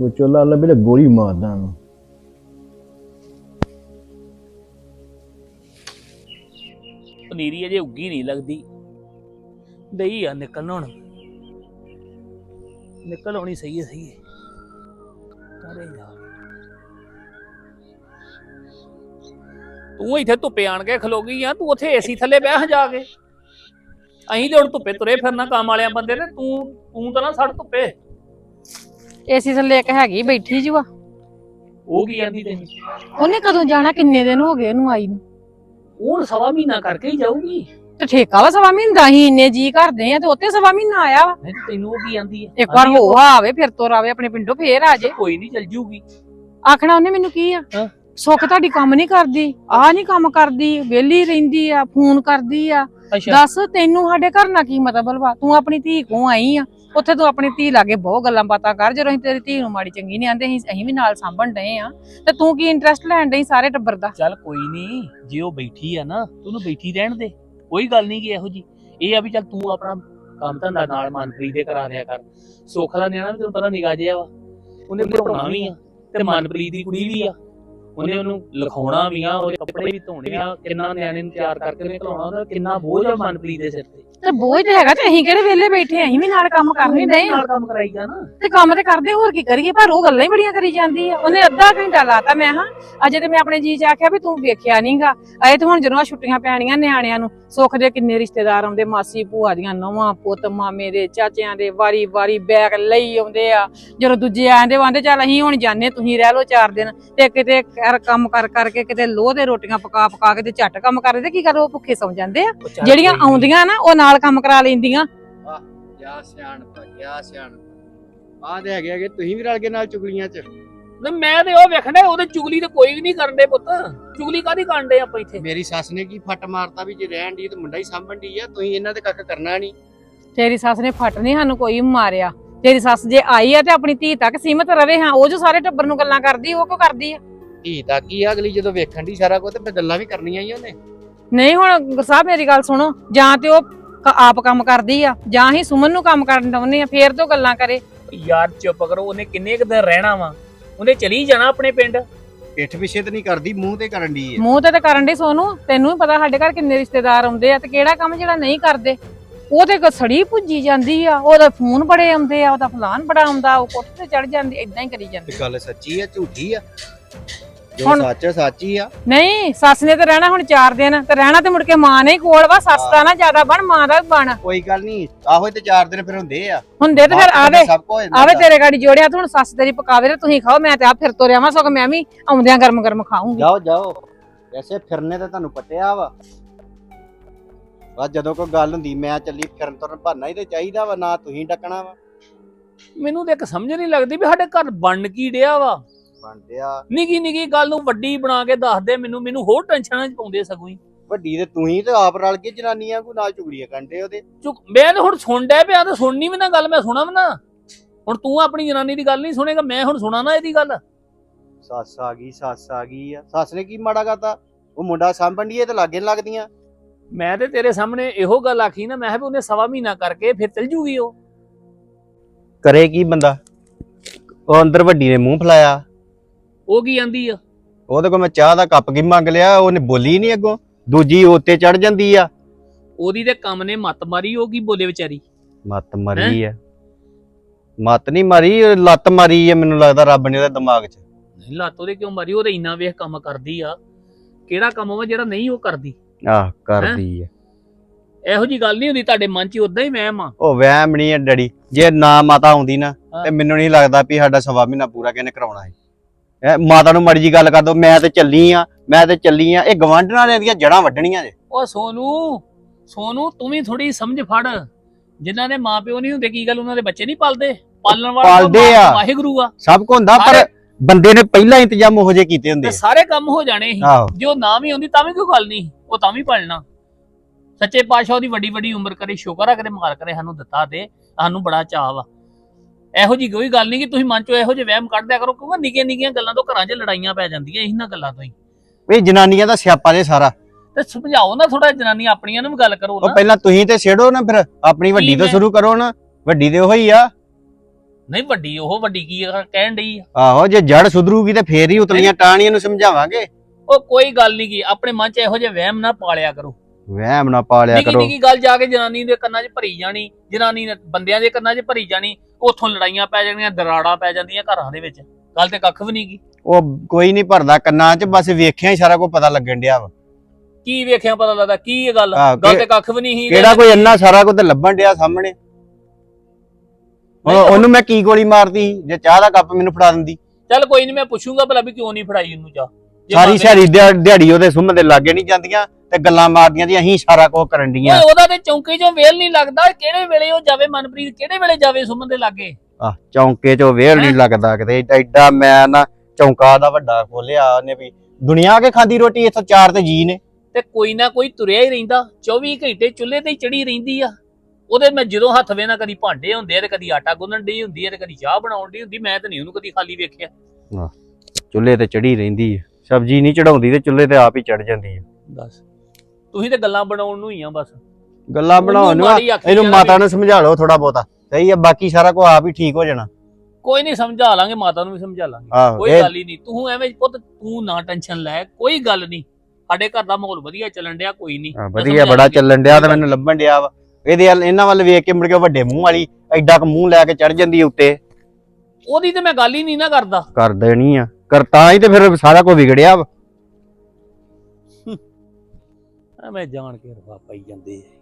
ਉਹ ਚੋਲਾ ਲੱਭੇ ਤੇ ਗੋਲੀ ਮਾਰਦਾ ਨੂੰ ਪਨੀਰੀ ਅਜੇ ਉੱਗੀ ਨਹੀਂ ਲੱਗਦੀ। ਦਈ ਆ ਨਿਕਲਣ ਹੁਣ। ਨਿਕਲ ਆਉਣੀ ਸਹੀ ਹੈ ਸਹੀ ਹੈ। ਕਰੇ ਜਾ ਤੂੰ ਇੱਥੇ ਧੁੱਪੇ ਆਣ ਕੇ ਖਲੋ ਗਈ ਆ ਤੂੰ ਉੱਥੇ ਏਸੀ ਥੱਲੇ ਬਹਿ ਜਾ ਕੇ। ਅਸੀਂ ਤੇ ਹੁਣ ਧੁੱਪੇ ਤੁਰੇ ਫਿਰਨਾ ਕੰਮ ਵਾਲਿਆਂ ਬੰਦੇ ਨੇ ਤੂੰ ਤੂੰ ਤਾਂ ਨਾ ਸੜ ਧੁੱਪੇ। ਏਸੀ ਥੱਲੇ ਇੱਕ ਹੈਗੀ ਬੈਠੀ ਜੂਆ। ਉਹ ਕੀ ਆਂਦੀ ਤੈਨੂੰ? ਉਹਨੇ ਕਦੋਂ ਜਾਣਾ ਕਿੰਨੇ ਦਿਨ ਹੋ ਗਏ ਉਹਨੂੰ ਆਈ ਨੂੰ? ਉਹ ਹੁਣ ਸਵਾ ਮਹੀਨਾ ਕਰਕੇ ਹੀ ਜਾਊਗੀ। ਤੇ ਠੇਕਾ ਵਾ ਸਵਾ ਮਹੀਨਾ ਹੀ ਇੰਨੇ ਜੀ ਕਰਦੇ ਆ ਤੇ ਉੱਤੇ ਸਵਾ ਮਹੀਨਾ ਆਇਆ ਵਾ। ਨਹੀਂ ਤੇ ਤੈਨੂੰ ਉਹ ਕੀ ਆਂਦੀ ਹੈ ਇੱਕ ਵਾਰ ਹੋ ਆਵੇ ਫਿਰ ਤੋਂ ਆਵੇ ਆਪਣੇ ਪਿੰਡੋਂ ਫੇਰ ਆ ਜੇ। ਕੋਈ ਨਹੀਂ ਚੱਲ ਜੂਗੀ। ਆਖਣਾ ਉਹਨੇ ਮੈਨੂੰ ਕੀ ਆ? ਹਾਂ। ਸੁੱਖ ਤੁਹਾਡੀ ਕੰਮ ਨਹੀਂ ਕਰਦੀ ਆ ਨਹੀਂ ਕੰਮ ਕਰਦੀ ਵਿਹਲੀ ਰਹਿੰਦੀ ਆ ਫੋਨ ਕਰਦੀ ਆ। ਅੱਛਾ। ਦੱਸ ਤੈਨੂੰ ਸਾਡੇ ਘਰ ਨਾਲ ਕੀ ਮਤਲਬ ਵਾ? ਤੂੰ ਆਪਣੀ ਧੀ ਕੋ ਆਈ ਆ। ਉੱਥੇ ਤੂੰ ਆਪਣੀ ਧੀ ਲਾਗੇ ਬਹੁਤ ਗੱਲਾਂ ਬਾਤਾਂ ਕਰ ਜਦੋਂ ਅਸੀਂ ਤੇਰੀ ਧੀ ਨੂੰ ਮਾੜੀ ਚੰਗੀ ਨਹੀਂ ਆਂਦੇ ਅਸੀਂ ਵੀ ਨਾਲ ਸਾਂਭਣ ਡਏ ਆ। ਤੇ ਤੂੰ ਕੀ ਇੰਟਰਸਟ ਲੈਣ ਡਈ ਸਾਰੇ ਟੱਬਰ ਦਾ? ਚੱਲ ਕੋਈ ਨਹੀਂ ਜੇ ਉਹ ਬੈਠੀ ਆ ਨਾ ਤੂੰ ਉਹਨੂੰ ਬੈਠੀ ਰਹਿਣ ਦੇ ਕੋਈ ਗੱਲ ਨਹੀਂ ਕਿ ਇਹੋ ਜੀ। ਇਹ ਆ ਵੀ ਚੱਲ ਤੂੰ ਆਪਣਾ ਕੰਮ ਧੰਦਾ ਨਾਲ ਮਨਪ੍ਰੀਤ ਦੇ ਕਰਾ ਲਿਆ ਕਰ। ਸੁੱਖ ਦਾ ਨਿਆਣਾ ਵੀ ਤੈਨੂੰ ਪਤਾ ਨਿਗਾਹ ਜਿਹਾ ਵਾ। ਉਹਨੇ ਪੜਾਉਣਾ ਵੀ ਆ। ਤੇ ਮਨਪ੍ਰੀਤ ਦੀ ਕੁੜੀ ਵੀ ਆ। ਉਹਨੇ ਉਹਨੂੰ ਲਿਖਾਉਣਾ ਵੀ ਆ ਉਹਦੇ ਕੱਪੜੇ ਵੀ ਧੋਣੇ ਆ ਕਿੰਨਾ ਨਿਆਣੇ ਨੂੰ ਤਿਆਰ ਕਰਕੇ ਉਹਨੇ ਘਲਾਉਣਾ ਉਹਦਾ ਕਿੰਨਾ ਬੋਝ ਆ ਮਨਪ੍ਰੀਤ ਦੇ ਸਿਰ ਤੇ। ਤੇ ਬੋਝ ਤੇ ਹੈਗਾ ਤੇ ਅਸੀਂ ਕਿਹੜੇ ਵਿਹਲੇ ਬੈਠੇ ਆਂ? ਅਸੀਂ ਵੀ ਨਾਲ ਕੰਮ ਕਰ ਨਹੀਂ। ਨਾਲ ਕੰਮ ਕਰਾਈ ਜਾ ਨਾ। ਤੇ ਕੰਮ ਤੇ ਕਰਦੇ ਹੋਰ ਕੀ ਕਰੀਏ? ਪਰ ਉਹ ਗੱਲਾਂ ਹੀ ਬੜੀਆਂ ਕਰੀ ਜਾਂਦੀ ਆ। ਉਹਨੇ ਅੱਧਾ ਘੰਟਾ ਲਾਤਾ ਮੈਂ ਹਾਂ ਅਜੇ ਤੇ ਮੈਂ ਆਪਣੇ ਜੀ ਚ ਆਖਿਆ ਵੀ ਤੂੰ ਵੇਖਿਆ ਨਹੀਂਗਾ ਅਜੇ ਤੇ ਹੁਣ ਜਦੋਂ ਆ ਛੁੱਟੀਆਂ ਪੈਣੀਆਂ ਨਿਆਣਿਆਂ ਨੂੰ ਸੁੱਖ ਦੇ ਕਿੰਨੇ ਰਿਸ਼ਤੇਦਾਰ ਆਉਂਦੇ ਮਾਸੀ ਭੂਆ ਦੀਆਂ ਨਵਾਂ ਪੁੱਤ ਮਾਮੇ ਦੇ ਚਾਚਿਆਂ ਦੇ ਵਾਰੀ ਵਾਰੀ ਬੈਗ ਲਈ ਆਉਂਦੇ ਆ। ਜਦੋਂ ਦੂਜੇ ਆਂਦੇ ਵਾਂਦੇ ਚੱਲ ਅਸੀਂ ਹੁਣ ਜਾਣੇ ਤੁਸੀਂ ਰਹਿ ਲਓ ਚਾਰ ਦਿਨ ਤੇ ਕਿਤੇ ਕਰ- ਕੰਮ ਕਰ ਕਰਕੇ ਕਿਤੇ ਲੋਹ ਦੇ ਰੋਟੀਆਂ ਪਕਾ ਪਕਾ ਕੇ ਤੇ ਝੱਟ ਕੰਮ ਕਰਦੇ ਤੇ ਕੀ ਕਰ ਉਹ ਭੁੱਖੇ ਸੌਂ ਜਾਂਦੇ ਆ। ਉਹ ਚੱਲ ਜਿਹੜੀਆਂ ਕੋਈ ਨੀ। ਆਉਂਦੀਆਂ ਨਾ ਉਹ ਨਾਲ ਕੰਮ ਕਰਾ ਲੈਂਦੀਆਂ। ਜਾ ਸਿਆਣਪ ਜਾ ਸਿਆਣਪ। ਆਹ ਤੇ ਹੈਗੇ ਹੈਗੇ ਤੁਸੀਂ ਵੀ ਰਲ ਕੇ ਨਾਲ ਚੁਗਲੀਆਂ ਚ। ਨਾ ਮੈਂ ਤੇ ਉਹ ਵੇਖਣਾ ਉਹਦੇ ਚੁਗਲੀ ਤੇ ਕੋਈ ਵੀ ਨਹੀਂ ਕਰਨ ਦੇ ਪੁੱਤ। ਚੁਗਲੀ ਕਾਦੀ ਕਰਨ ਦੇ ਆਪਾਂ ਇੱਥੇ? ਮੇਰੀ ਸੱਸ ਨੇ ਕੀ ਫੱਟ ਮਾਰਤਾ ਵੀ ਜੇ ਰਹਿਣ ਦੀ ਤੇ ਮੁੰਡਾ ਹੀ ਸਾਂਭਣ ਦੀ ਆ ਤੁਸੀਂ ਇਹਨਾਂ ਤੇ ਕੱਖ ਕਰਨਾ ਨਹੀਂ। ਤੇਰੀ ਸੱਸ ਨੇ ਫਟ ਨਹੀਂ ਸਾਨੂੰ ਕੋਈ ਮਾਰਿਆ। ਤੇਰੀ ਸੱਸ ਜੇ ਆਈ ਆ ਤੇ ਆਪਣੀ ਧੀ ਤੱਕ ਸੀਮਤ ਰਵੇ ਹਾਂ ਉਹ ਜੋ ਸਾਰੇ ਟੱਬਰ ਨੂੰ ਗੱਲਾਂ ਕਰਦੀ ਉਹ ਕੋ ਕਰਦੀ ਆ? ਧੀ ਤਾਂ ਕੀ ਆ ਅਗਲੀ ਜਦੋਂ ਵੇਖਣ ਦੀ ਸਾਰਾ ਕੁਝ ਤੇ ਫਿਰ ਗੱਲਾਂ ਵੀ ਕਰਨੀਆਂ ਹੀ ਉਹਨੇ? ਨਹੀਂ ਹੁਣ ਗੁਰਸਾਹਿਬ ਮੇਰੀ ਗੱਲ ਸੁਣੋ। ਜਾਂ ਤੇ ਉਹ ਕ- ਆਪ ਕੰਮ ਕਰਦੀ ਆ ਜਾਂ ਹੀ ਸੁਮਨ ਨੂੰ ਕੰਮ ਕਰਨ ਦਵਨੇ ਆ ਫੇਰ ਤੋਂ ਗੱਲਾਂ ਕਰੇ। ਯਾਰ ਚੁੱਪ ਕਰੋ ਉਹਨੇ ਕਿੰਨੇ ਕੁ ਦਿਨ ਰਹਿਣਾ ਵਾ? ਉਹਨੇ ਚਲੀ ਜਾਣਾ ਆਪਣੇ ਪਿੰਡ? ਪਿੱਠ ਪਿੱਛੇ ਤੇ ਨਹੀਂ ਕਰਦੀ ਮੂੰਹ ਤੇ ਕਰਨ ਦੀ ਆ। ਮੂੰਹ ਤੇ ਤਾਂ ਕਰਨ ਦੀ ਸੋਨੂੰ ਤੈਨੂੰ ਵੀ ਪਤਾ ਸਾਡੇ ਘਰ ਕਿੰਨੇ ਰਿਸ਼ਤੇਦਾਰ ਆਉਂਦੇ ਆ ਤੇ ਕਿਹੜਾ ਕੰਮ ਜਿਹੜਾ ਨਹੀਂ ਕਰਦੇ। ਉਹ ਤੇ ਸੜੀ ਭੁੱਜੀ ਜਾਂਦੀ ਆ ਉਹਦਾ ਫੋਨ ਬੜੇ ਆਉਂਦੇ ਆ ਉਹਦਾ ਫਲਾਨ ਬੜਾ ਆਉਂਦਾ ਉਹ ਕੋਠੇ ਤੇ ਚੜ ਜਾਂਦੀ ਇਦਾਂ ਹੀ ਕਰੀ ਜਾਂਦੀ। ਤੇ ਗੱਲ ਸੱਚੀ ਆ ਝੂਠੀ ਆ? ਜੋ ਹੁਣ- ਸੱਚ ਸੱਚ ਹੀ ਆ। ਨਹੀਂ ਸੱਸ ਨੇ ਤੇ ਰਹਿਣਾ ਹੁਣ 4 ਦਿਨ ਤੇ ਰਹਿਣਾ ਤੇ ਮੁੜ ਕੇ ਮਾਂ ਨੇ ਹੀ ਕੋਲ ਵਾ ਸੱਸ ਦਾ ਨਾ ਜ਼ਿਆਦਾ ਬਣ ਮਾਂ ਦਾ ਵੀ ਬਣ। ਕੋਈ ਗੱਲ ਨਹੀਂ ਆਹੋ ਤੇ ਚਾਰ ਦਿਨ ਫਿਰ ਹੁੰਦੇ ਆ। ਹੁੰਦੇ ਤੇ ਫਿਰ ਬਾਅਦ ਆਵੇ ਸਭ ਕੁਝ ਆਵੇ ਤੇਰੇ ਗਾੜੀ ਜੋੜਿਆ ਤੇ ਹੁਣ ਸੱਸ ਤੇਰੀ ਪਕਾਵੇ ਤੇ ਤੁਸੀਂ ਖਾਓ ਮੈਂ ਤੇ ਆ ਫਿਰ ਤੁਰਿਆ ਵਾਂ ਸਗੋਂ ਮੈਂ ਵੀ ਆਉਂਦਿਆਂ ਗਰਮ ਗਰਮ ਖਾਉਂਗੀ ਜਾਓ ਜਾਓ। ਵੈਸੇ ਫਿਰਨੇ ਤੇ ਤੁਹਾਨੂੰ ਪਟਿਆ ਵਾ। ਬਸ ਜਦੋਂ ਕੋਈ ਗੱਲ ਹੁੰਦੀ ਮੈਂ ਚੱਲੀ ਫਿਰਨ ਤੁਰਨ ਬਹਾਨਾ ਹੀ ਤੇ ਚਾਹੀਦਾ ਵਾ ਨਾ ਤੁਸੀਂ ਡੱਕਣਾ ਵਾ। ਮੈਨੂੰ ਤੇ ਇੱਕ ਸਮਝ ਨਹੀਂ ਲੱਗਦੀ ਵੀ ਸਾਡੇ ਘਰ ਬਣ ਕੀ ਡਿਆ ਵਾ। ਬਣਦਿਆ ਨਿੱਕੀ ਨਿੱਕੀ ਗੱਲ ਨੂੰ ਵੱਡੀ ਬਣਾ ਕੇ ਦੱਸ ਦੇ ਮੈਨੂੰ ਮੈਨੂੰ ਹੋਰ ਟੈਨਸ਼ਨਾਂ ਚ ਪਾਉਂਦੇ ਸਗੋਂ ਹੀ। ਵੱਡੀ ਤੇ ਤੁਸੀਂ ਤੇ ਆਪ ਰਲ ਕੇ ਜਨਾਨੀਆਂ ਕੋ ਨਾਲ ਚੁਗਲੀਆਂ ਕੰਡੇ ਉਹਦੇ। ਚੁੱਕ ਮੈਂ ਤਾਂ ਹੁਣ ਸੁਣ ਡਿਆ ਪਿਆ ਤਾਂ ਸੁਣਨੀ ਵੀ ਨਾ ਗੱਲ ਮੈਂ ਸੁਣਾ ਵੀ ਨਾ। ਹੁਣ ਤੂੰ ਆਪਣੀ ਜਨਾਨੀ ਦੀ ਗੱਲ ਨਹੀਂ ਸੁਣੇਗਾ ਮੈਂ ਹੁਣ ਸੁਣਾ ਨਾ ਇਹਦੀ ਗੱਲ। ਸੱਸ ਆ ਗਈ ਸੱਸ ਆ ਗਈ ਆ। ਸੱਸ ਨੇ ਕੀ ਮਾੜਾ ਕਰਤਾ? ਉਹ ਮੁੰਡਾ ਸਾਂਭਣ ਦੀ ਤੇ ਲਾਗੇ ਨੀ ਲੱਗਦੀਆਂ। ਮੈਂ ਤੇ ਤੇਰੇ ਸਾਹਮਣੇ ਇਹੋ ਗੱਲ ਆਖੀ ਨਾ ਮੈਂ ਕਿਹਾ ਵੀ ਉਹਨੇ ਸਵਾ ਮਹੀਨਾ ਕਰਕੇ ਫਿਰ ਚਲ ਜੂਗੀ ਉਹ। ਕਰੇ ਕੀ ਬੰਦਾ? ਉਹ ਅੰਦਰ ਵੱਡੀ ਨੇ ਮੂੰਹ ਫਲਾਇਆ। ਉਹ ਕੀ ਆਂਦੀ ਆ? ਉਹਦੇ ਕੋਲ ਮੈਂ ਚਾਹ ਦਾ ਕੱਪ ਕੀ ਮੰਗ ਲਿਆ ਉਹਨੇ ਬੋਲੀ ਨਹੀਂ ਅੱਗੋਂ। ਦੂਜੀ ਉੱਤੇ ਚੜ ਜਾਂਦੀ ਆ। ਉਹਦੀ ਤੇ ਕੰਮ ਨੇ ਮੱਤ ਮਾਰੀ ਉਹ ਕੀ ਬੋਲੇ ਵਿਚਾਰੀ? ਮੱਤ ਮਰੀ ਆ। ਮੱਤ ਨਹੀਂ ਮਾਰੀ ਲੱਤ ਮਾਰੀ ਆ ਮੈਨੂੰ ਲੱਗਦਾ ਰੱਬ ਨੇ ਉਹਦੇ ਦਿਮਾਗ 'ਚ। ਨਹੀਂ ਲੱਤ ਉਹਦੇ ਕਿਉਂ ਮਾਰੀ? ਉਹ ਤੇ ਇੰਨਾ ਵੇਖ ਕੰਮ ਕਰਦੀ ਆ। ਕਿਹੜਾ ਕੰਮ ਵਾ ਜਿਹੜਾ ਨਹੀਂ ਉਹ ਕਰਦੀ? ਆਹ ਕਰਦੀ ਆ। ਇਹੋ ਜੀ ਗੱਲ ਨਹੀਂ ਹੁੰਦੀ ਤੁਹਾਡੇ ਮਨ 'ਚ ਉਦਾਂ ਹੀ ਵਹਿਮ ਆ। ਉਹ ਵਹਿਮ ਨਹੀਂ ਆ ਡੈਡੀ। ਜੇ ਨਾ ਮਾਤਾ ਆਉਂਦੀ ਨਾ। ਤੇ ਮੈਨੂੰ ਨਹੀਂ ਲੱਗਦਾ ਵੀ ਸਾਡਾ ਸਵਾ ਮਹੀਨਾ ਪੂਰਾ ਕਿਹਨੇ ਕਰਾਉਣਾ ਹੈ ਮਾਤਾ ਨੂੰ ਮੜੀ ਜੀ ਗੱਲ ਕਰ ਦੋ ਮੈਂ ਤੇ ਚੱਲੀ ਆ ਮੈਂ ਤੇ ਚੱਲੀ ਆ। ਇਹ ਗਵਾਂਢਣਾਂ ਦੀਆਂ ਜੜਾਂ ਵੱਢਣੀਆਂ ਜੇ। ਉਹ ਸੋਨੂ ਸੋਨੂ ਤੂੰ ਵੀ ਥੋੜੀ ਸਮਝ ਫੜ। ਜਿਨ੍ਹਾਂ ਦੇ ਮਾਪਿਓ ਨਹੀਂ ਹੁੰਦੇ ਕੀ ਗੱਲ ਉਹਨਾਂ ਦੇ ਬੱਚੇ ਨਹੀਂ ਪਾਲਦੇ? ਪਾਲਣ ਵਾਲਾ ਪਾਲਦੇ ਤਾਂ ਆ। ਵਾਹਿਗੁਰੂ ਆ। ਸਭ ਕੋ ਹੁੰਦਾ ਪਰ ਸਾਰੇ- ਬੰਦੇ ਨੇ ਪਹਿਲਾਂ ਇੰਤਜ਼ਾਮ ਉਹੋ ਜਿਹੇ ਕੀਤੇ ਹੁੰਦੇ। ਤੇ ਸਾਰੇ ਕੰਮ ਹੋ ਜਾਣੇ ਸੀ। ਆਹੋ। ਜੇ ਉਹ ਨਾ ਵੀ ਹੁੰਦੀ ਤਾਂ ਵੀ ਕੋਈ ਗੱਲ ਨਹੀਂ। ਉਹ ਤਾਂ ਵੀ ਪੜਨਾ ਸੱਚੇ ਪਾਤਸ਼ਾਹ ਦੀ ਵੱਡੀ ਵੱਡੀ ਉਮਰ ਕਰੇ ਸ਼ੁਕਰ ਆ ਕਰੇ ਮਾਰ ਕਰੇ ਸਾਨੂੰ ਦਿੱਤਾ ਤੇ ਸਾਨੂੰ ਬੜਾ ਚਾਅ ਵਾ। ਇਹੋ ਜੀ ਕੋਈ ਗੱਲ ਨਹੀਂ ਕਿ ਤੁਸੀਂ ਮਨ ਚੋਂ ਇਹੋ ਜਿਹੇ ਵਹਿਮ ਕੱਢ ਦਿਆ ਕਰੋ ਕਿਉਂਕਿ ਨਿੱਕੀਆਂ ਨਿੱਕੀਆਂ ਗੱਲਾਂ ਤੋਂ ਘਰਾਂ 'ਚ ਲੜਾਈਆਂ ਪੈ ਜਾਂਦੀਆਂ ਇਹਨਾਂ ਗੱਲਾਂ ਤੋਂ ਹੀ। ਇਹ ਜਨਾਨੀਆਂ ਦਾ ਸਿਆਪਾ ਜੇ ਸਾਰਾ। ਤੇ ਸਮਝਾਓ ਨਾ ਥੋੜਾ ਜਨਾਨੀ ਆਪਣੀਆਂ ਨੂੰ ਵੀ ਗੱਲ ਕਰੋ ਉਹ ਨਾ। ਪਹਿਲਾਂ ਤੁਸੀਂ ਤੇ ਛੇੜੋ ਨਾ ਫਿਰ ਆਪਣੀ ਵੱਡੀ ਤੋਂ ਮੈਂ- ਸ਼ੁਰੂ ਕਰੋ ਨਾ ਵੱਡੀ ਤੇ ਉਹੀ ਆ। ਨਹੀਂ ਵੱਡੀ ਉਹ ਵੱਡੀ ਕੀ ਆ, ਕਹਿਣ ਡਈ ਆ। ਆਹੋ ਜੇ ਜੜ ਸੁਧਰੂਗੀ ਤੇ ਫੇਰ ਹੀ ਉਤਲੀਆਂ ਟਾਹਣੀਆਂ ਨੂੰ ਸਮਝਾਵਾਂਗੇ। ਉਹ ਕੋਈ ਗੱਲ ਨਹੀਂ ਕੀ ਆਪਣੇ ਮਨ 'ਚ ਇਹੋ ਜਿਹੇ ਵਹਿਮ ਨਾ ਪਾਲਿਆ ਕਰੋ। ਵਹਿਮ ਨਾ ਪਾਲਿਆ ਨਿੱਕੀ ਕਰੋ। ਨਿੱਕੀ ਗੱਲ ਜਾ ਕੇ ਜਨਾਨੀ ਦੇ ਕੰਨਾਂ 'ਚ ਭਰੀ ਜਾਣੀ ਜਨਾਨੀ ਨੇ ਬੰਦਿਆਂ ਦੇ ਕੰਨਾਂ 'ਚ ਭਰੀ ਜਾਣੀ ਉੱਥੋਂ ਲੜਾਈਆਂ ਪੈ ਜਾਣੀਆਂ ਦਰਾੜਾਂ ਪੈ ਜਾਂਦੀਆਂ ਘਰਾਂ ਦੇ ਵਿੱਚ। ਗੱਲ ਤੇ ਕੱਖ ਵੀ ਨਹੀਂ ਕੀ ਉਹ ਕੋਈ ਨਹੀਂ ਭਰਦਾ ਕੰਨਾਂ 'ਚ ਬਸ ਵੇਖਿਆ ਹੀ ਸਾਰਾ ਕੁਝ ਪਤਾ ਲੱਗਣ ਡਿਆ ਵਾ। ਕੀ ਵੇਖਿਆ ਪਤਾ ਲੱਗਦਾ ਕੀ ਇਹ ਗੱਲ? ਆਹ, ਗੱਲ ਕਿ- ਤੇ ਕੱਖ ਵੀ ਨਹੀਂ ਸੀ ਕਿਹੜਾ ਕੋਈ ਇੰਨਾ ਸਾਰਾ ਕੁਝ ਤੇ ਲੱਭਣ ਡਿਆ ਸਾਹਮਣੇ? ਨਹੀਂ, ਉਹਨੂੰ ਮੈਂ ਕੀ ਗੋਲੀ ਮਾਰਦੀ ਸੀ? ਜੇ ਚਾਹ ਦਾ ਕੱਪ ਮੈਨੂੰ ਫੜਾ ਦਿੰਦੀ। ਚੱਲ ਕੋਈ ਨਹੀਂ ਮੈਂ ਪੁੱਛੂੰਗਾ ਭਲਾ ਵੀ ਕਿਉਂ ਨਹੀਂ ਫੜਾਈ ਉਹਨੂੰ ਜਾ ਜੇ ਸਾਰੀ ਮੰਨ ਸ਼ਹਿਰੀ ਦਿਹਾੜੀ ਉਹਦੇ ਸੁੰਮ ਦੇ ਲਾਗੇ ਨਹੀਂ ਜਾਂਦੀਆਂ। ਤੇ ਗੱਲਾਂ ਮਾਰਦੀਆਂ ਜੀ ਅਸੀਂ ਸਾਰਾ ਕੁਝ ਕਰਨ ਡੀਆਂ। ਓਏ ਉਹਦਾ ਤੇ ਚੌਂਕੇ 'ਚੋਂ ਵੇਲ ਨਹੀਂ ਲੱਗਦਾ ਕਿਹੜੇ ਵੇਲੇ ਉਹ ਜਾਵੇ ਮਨਪ੍ਰੀਤ ਕਿਹੜੇ ਵੇਲੇ ਜਾਵੇ ਸੁਮਨ ਦੇ ਲਾਗੇ? ਆ ਚੌਂਕੇ 'ਚੋਂ ਵੇਲ ਨਹੀਂ ਲੱਗਦਾ ਕਿਤੇ ਏਡਾ- ਏਡਾ ਮੈਂ ਨਾ ਚੌਂਕਾ ਦਾ ਵੱਡਾ ਖੋਲਿਆ ਉਹਨੇ ਵੀ ਦੁਨੀਆ ਕੇ ਖਾਂਦੀ ਰੋਟੀ ਇੱਥੋਂ ਚਾਰ ਤੇ ਜੀ ਨੇ। ਤੇ ਕੋਈ ਨਾ ਕੋਈ ਤੁਰਿਆ ਹੀ ਰਹਿੰਦਾ 24 ਘੰਟੇ ਚੁੱਲ੍ਹੇ ਤੇ ਚੜੀ ਰਹਿੰਦੀ ਆ। ਉਹਦੇ ਮੈਂ ਜਦੋਂ ਹੱਥ ਵੇ ਨਾ ਕਦੀ ਭਾਂਡੇ ਹੁੰਦੇ ਆ ਤੇ ਕਦੀ ਆਟਾ ਗੁੰਨਣ ਦੀ ਹੁੰਦੀ ਆ ਤੇ ਕਦੀ ਚਾਹ ਬਣਾਉਣ ਦੀ ਹੁੰਦੀ ਮੈਂ ਤਾਂ ਨਹੀਂ ਉਹਨੂੰ ਕਦੀ ਖਾਲੀ ਵੇਖਿਆ। ਚੁੱਲ੍ਹੇ ਤੇ ਚੜੀ ਰਹਿੰਦੀ ਹੈ ਸਬਜ਼ੀ ਨਹੀਂ ਚੜਾਉਂਦੀ ਤੇ ਚੁੱਲ੍ਹੇ ਤੇ ਆਪ ਹੀ ਚੜ ਜਾਂਦੀ ਹੈ ਦੱਸ। ਤੁਸੀਂ ਤੇ ਗੱਲਾਂ ਬਣਾਉਣ ਨੂੰ ਹੀ ਆ ਬਸ। ਗੱਲਾਂ ਬਣਾਉਣ ਨੂੰ ਆ, ਮਾੜੀ ਆਖੀ ਇਹਨੂੰ ਜਾਣਾ ਮਾਤਾ ਨੂੰ ਸਮਝਾ ਲਓ ਥੋੜਾ ਬਹੁਤਾ। ਸਹੀ ਹੈ ਬਾਕੀ ਸਾਰਾ ਕੁਝ ਆਪ ਹੀ ਠੀਕ ਹੋ ਜਾਣਾ। ਕੋਈ ਨਹੀਂ ਸਮਝਾ ਲਾਂਗੇ ਮਾਤਾ ਨੂੰ ਵੀ ਸਮਝਾ ਲਾਂਗੇ। ਆਹੋ ਕੋਈ ਇਹ ਗੱਲ ਹੀ ਨਹੀਂ। ਤੂੰ ਐਵੇਂ ਪੁੱਤ ਤੂੰ ਨਾ ਟੈਨਸ਼ਨ ਲੈ ਕੋਈ ਗੱਲ ਨਹੀਂ। ਸਾਡੇ ਘਰ ਦਾ ਮਾਹੌਲ ਵਧੀਆ ਚੱਲਣ ਡਿਆ ਕੋਈ ਨਹੀਂ। ਹਾਂ, ਵਧੀਆ ਬੜਾ ਚੱਲਣ ਡਿਆ ਤੇ ਮੈਨੂੰ ਲੱਭਣ ਡਿਆ ਵਾ। ਇਹਦੇ ਵੱਲ ਇਹਨਾਂ ਵੱਲ ਵੇਖ ਕੇ ਮੁੜ ਕੇ ਵੱਡੇ ਮੂੰਹ ਵਾਲੀ ਐਡਾ ਕੁ ਮੂੰਹ ਲੈ ਕੇ ਚੜ ਜਾਂਦੀ ਉੱਤੇ। ਉਹਦੀ ਤੇ ਮੈਂ ਗੱਲ ਹੀ ਨਹੀਂ ਨਾ ਕਰਦਾ। ਕਰ ਦੇਣੀ ਆ। ਕਰ ਤਾਂ ਹੀ ਤੇ ਫਿਰ ਸਾਰਾ ਕੁਝ ਵਿਗੜਿਆ ਵਾ। ਐਵੇਂ ਜਾਣ ਕੇ ਰਵਾ ਪਾਈ ਜਾਂਦੇ ਆ।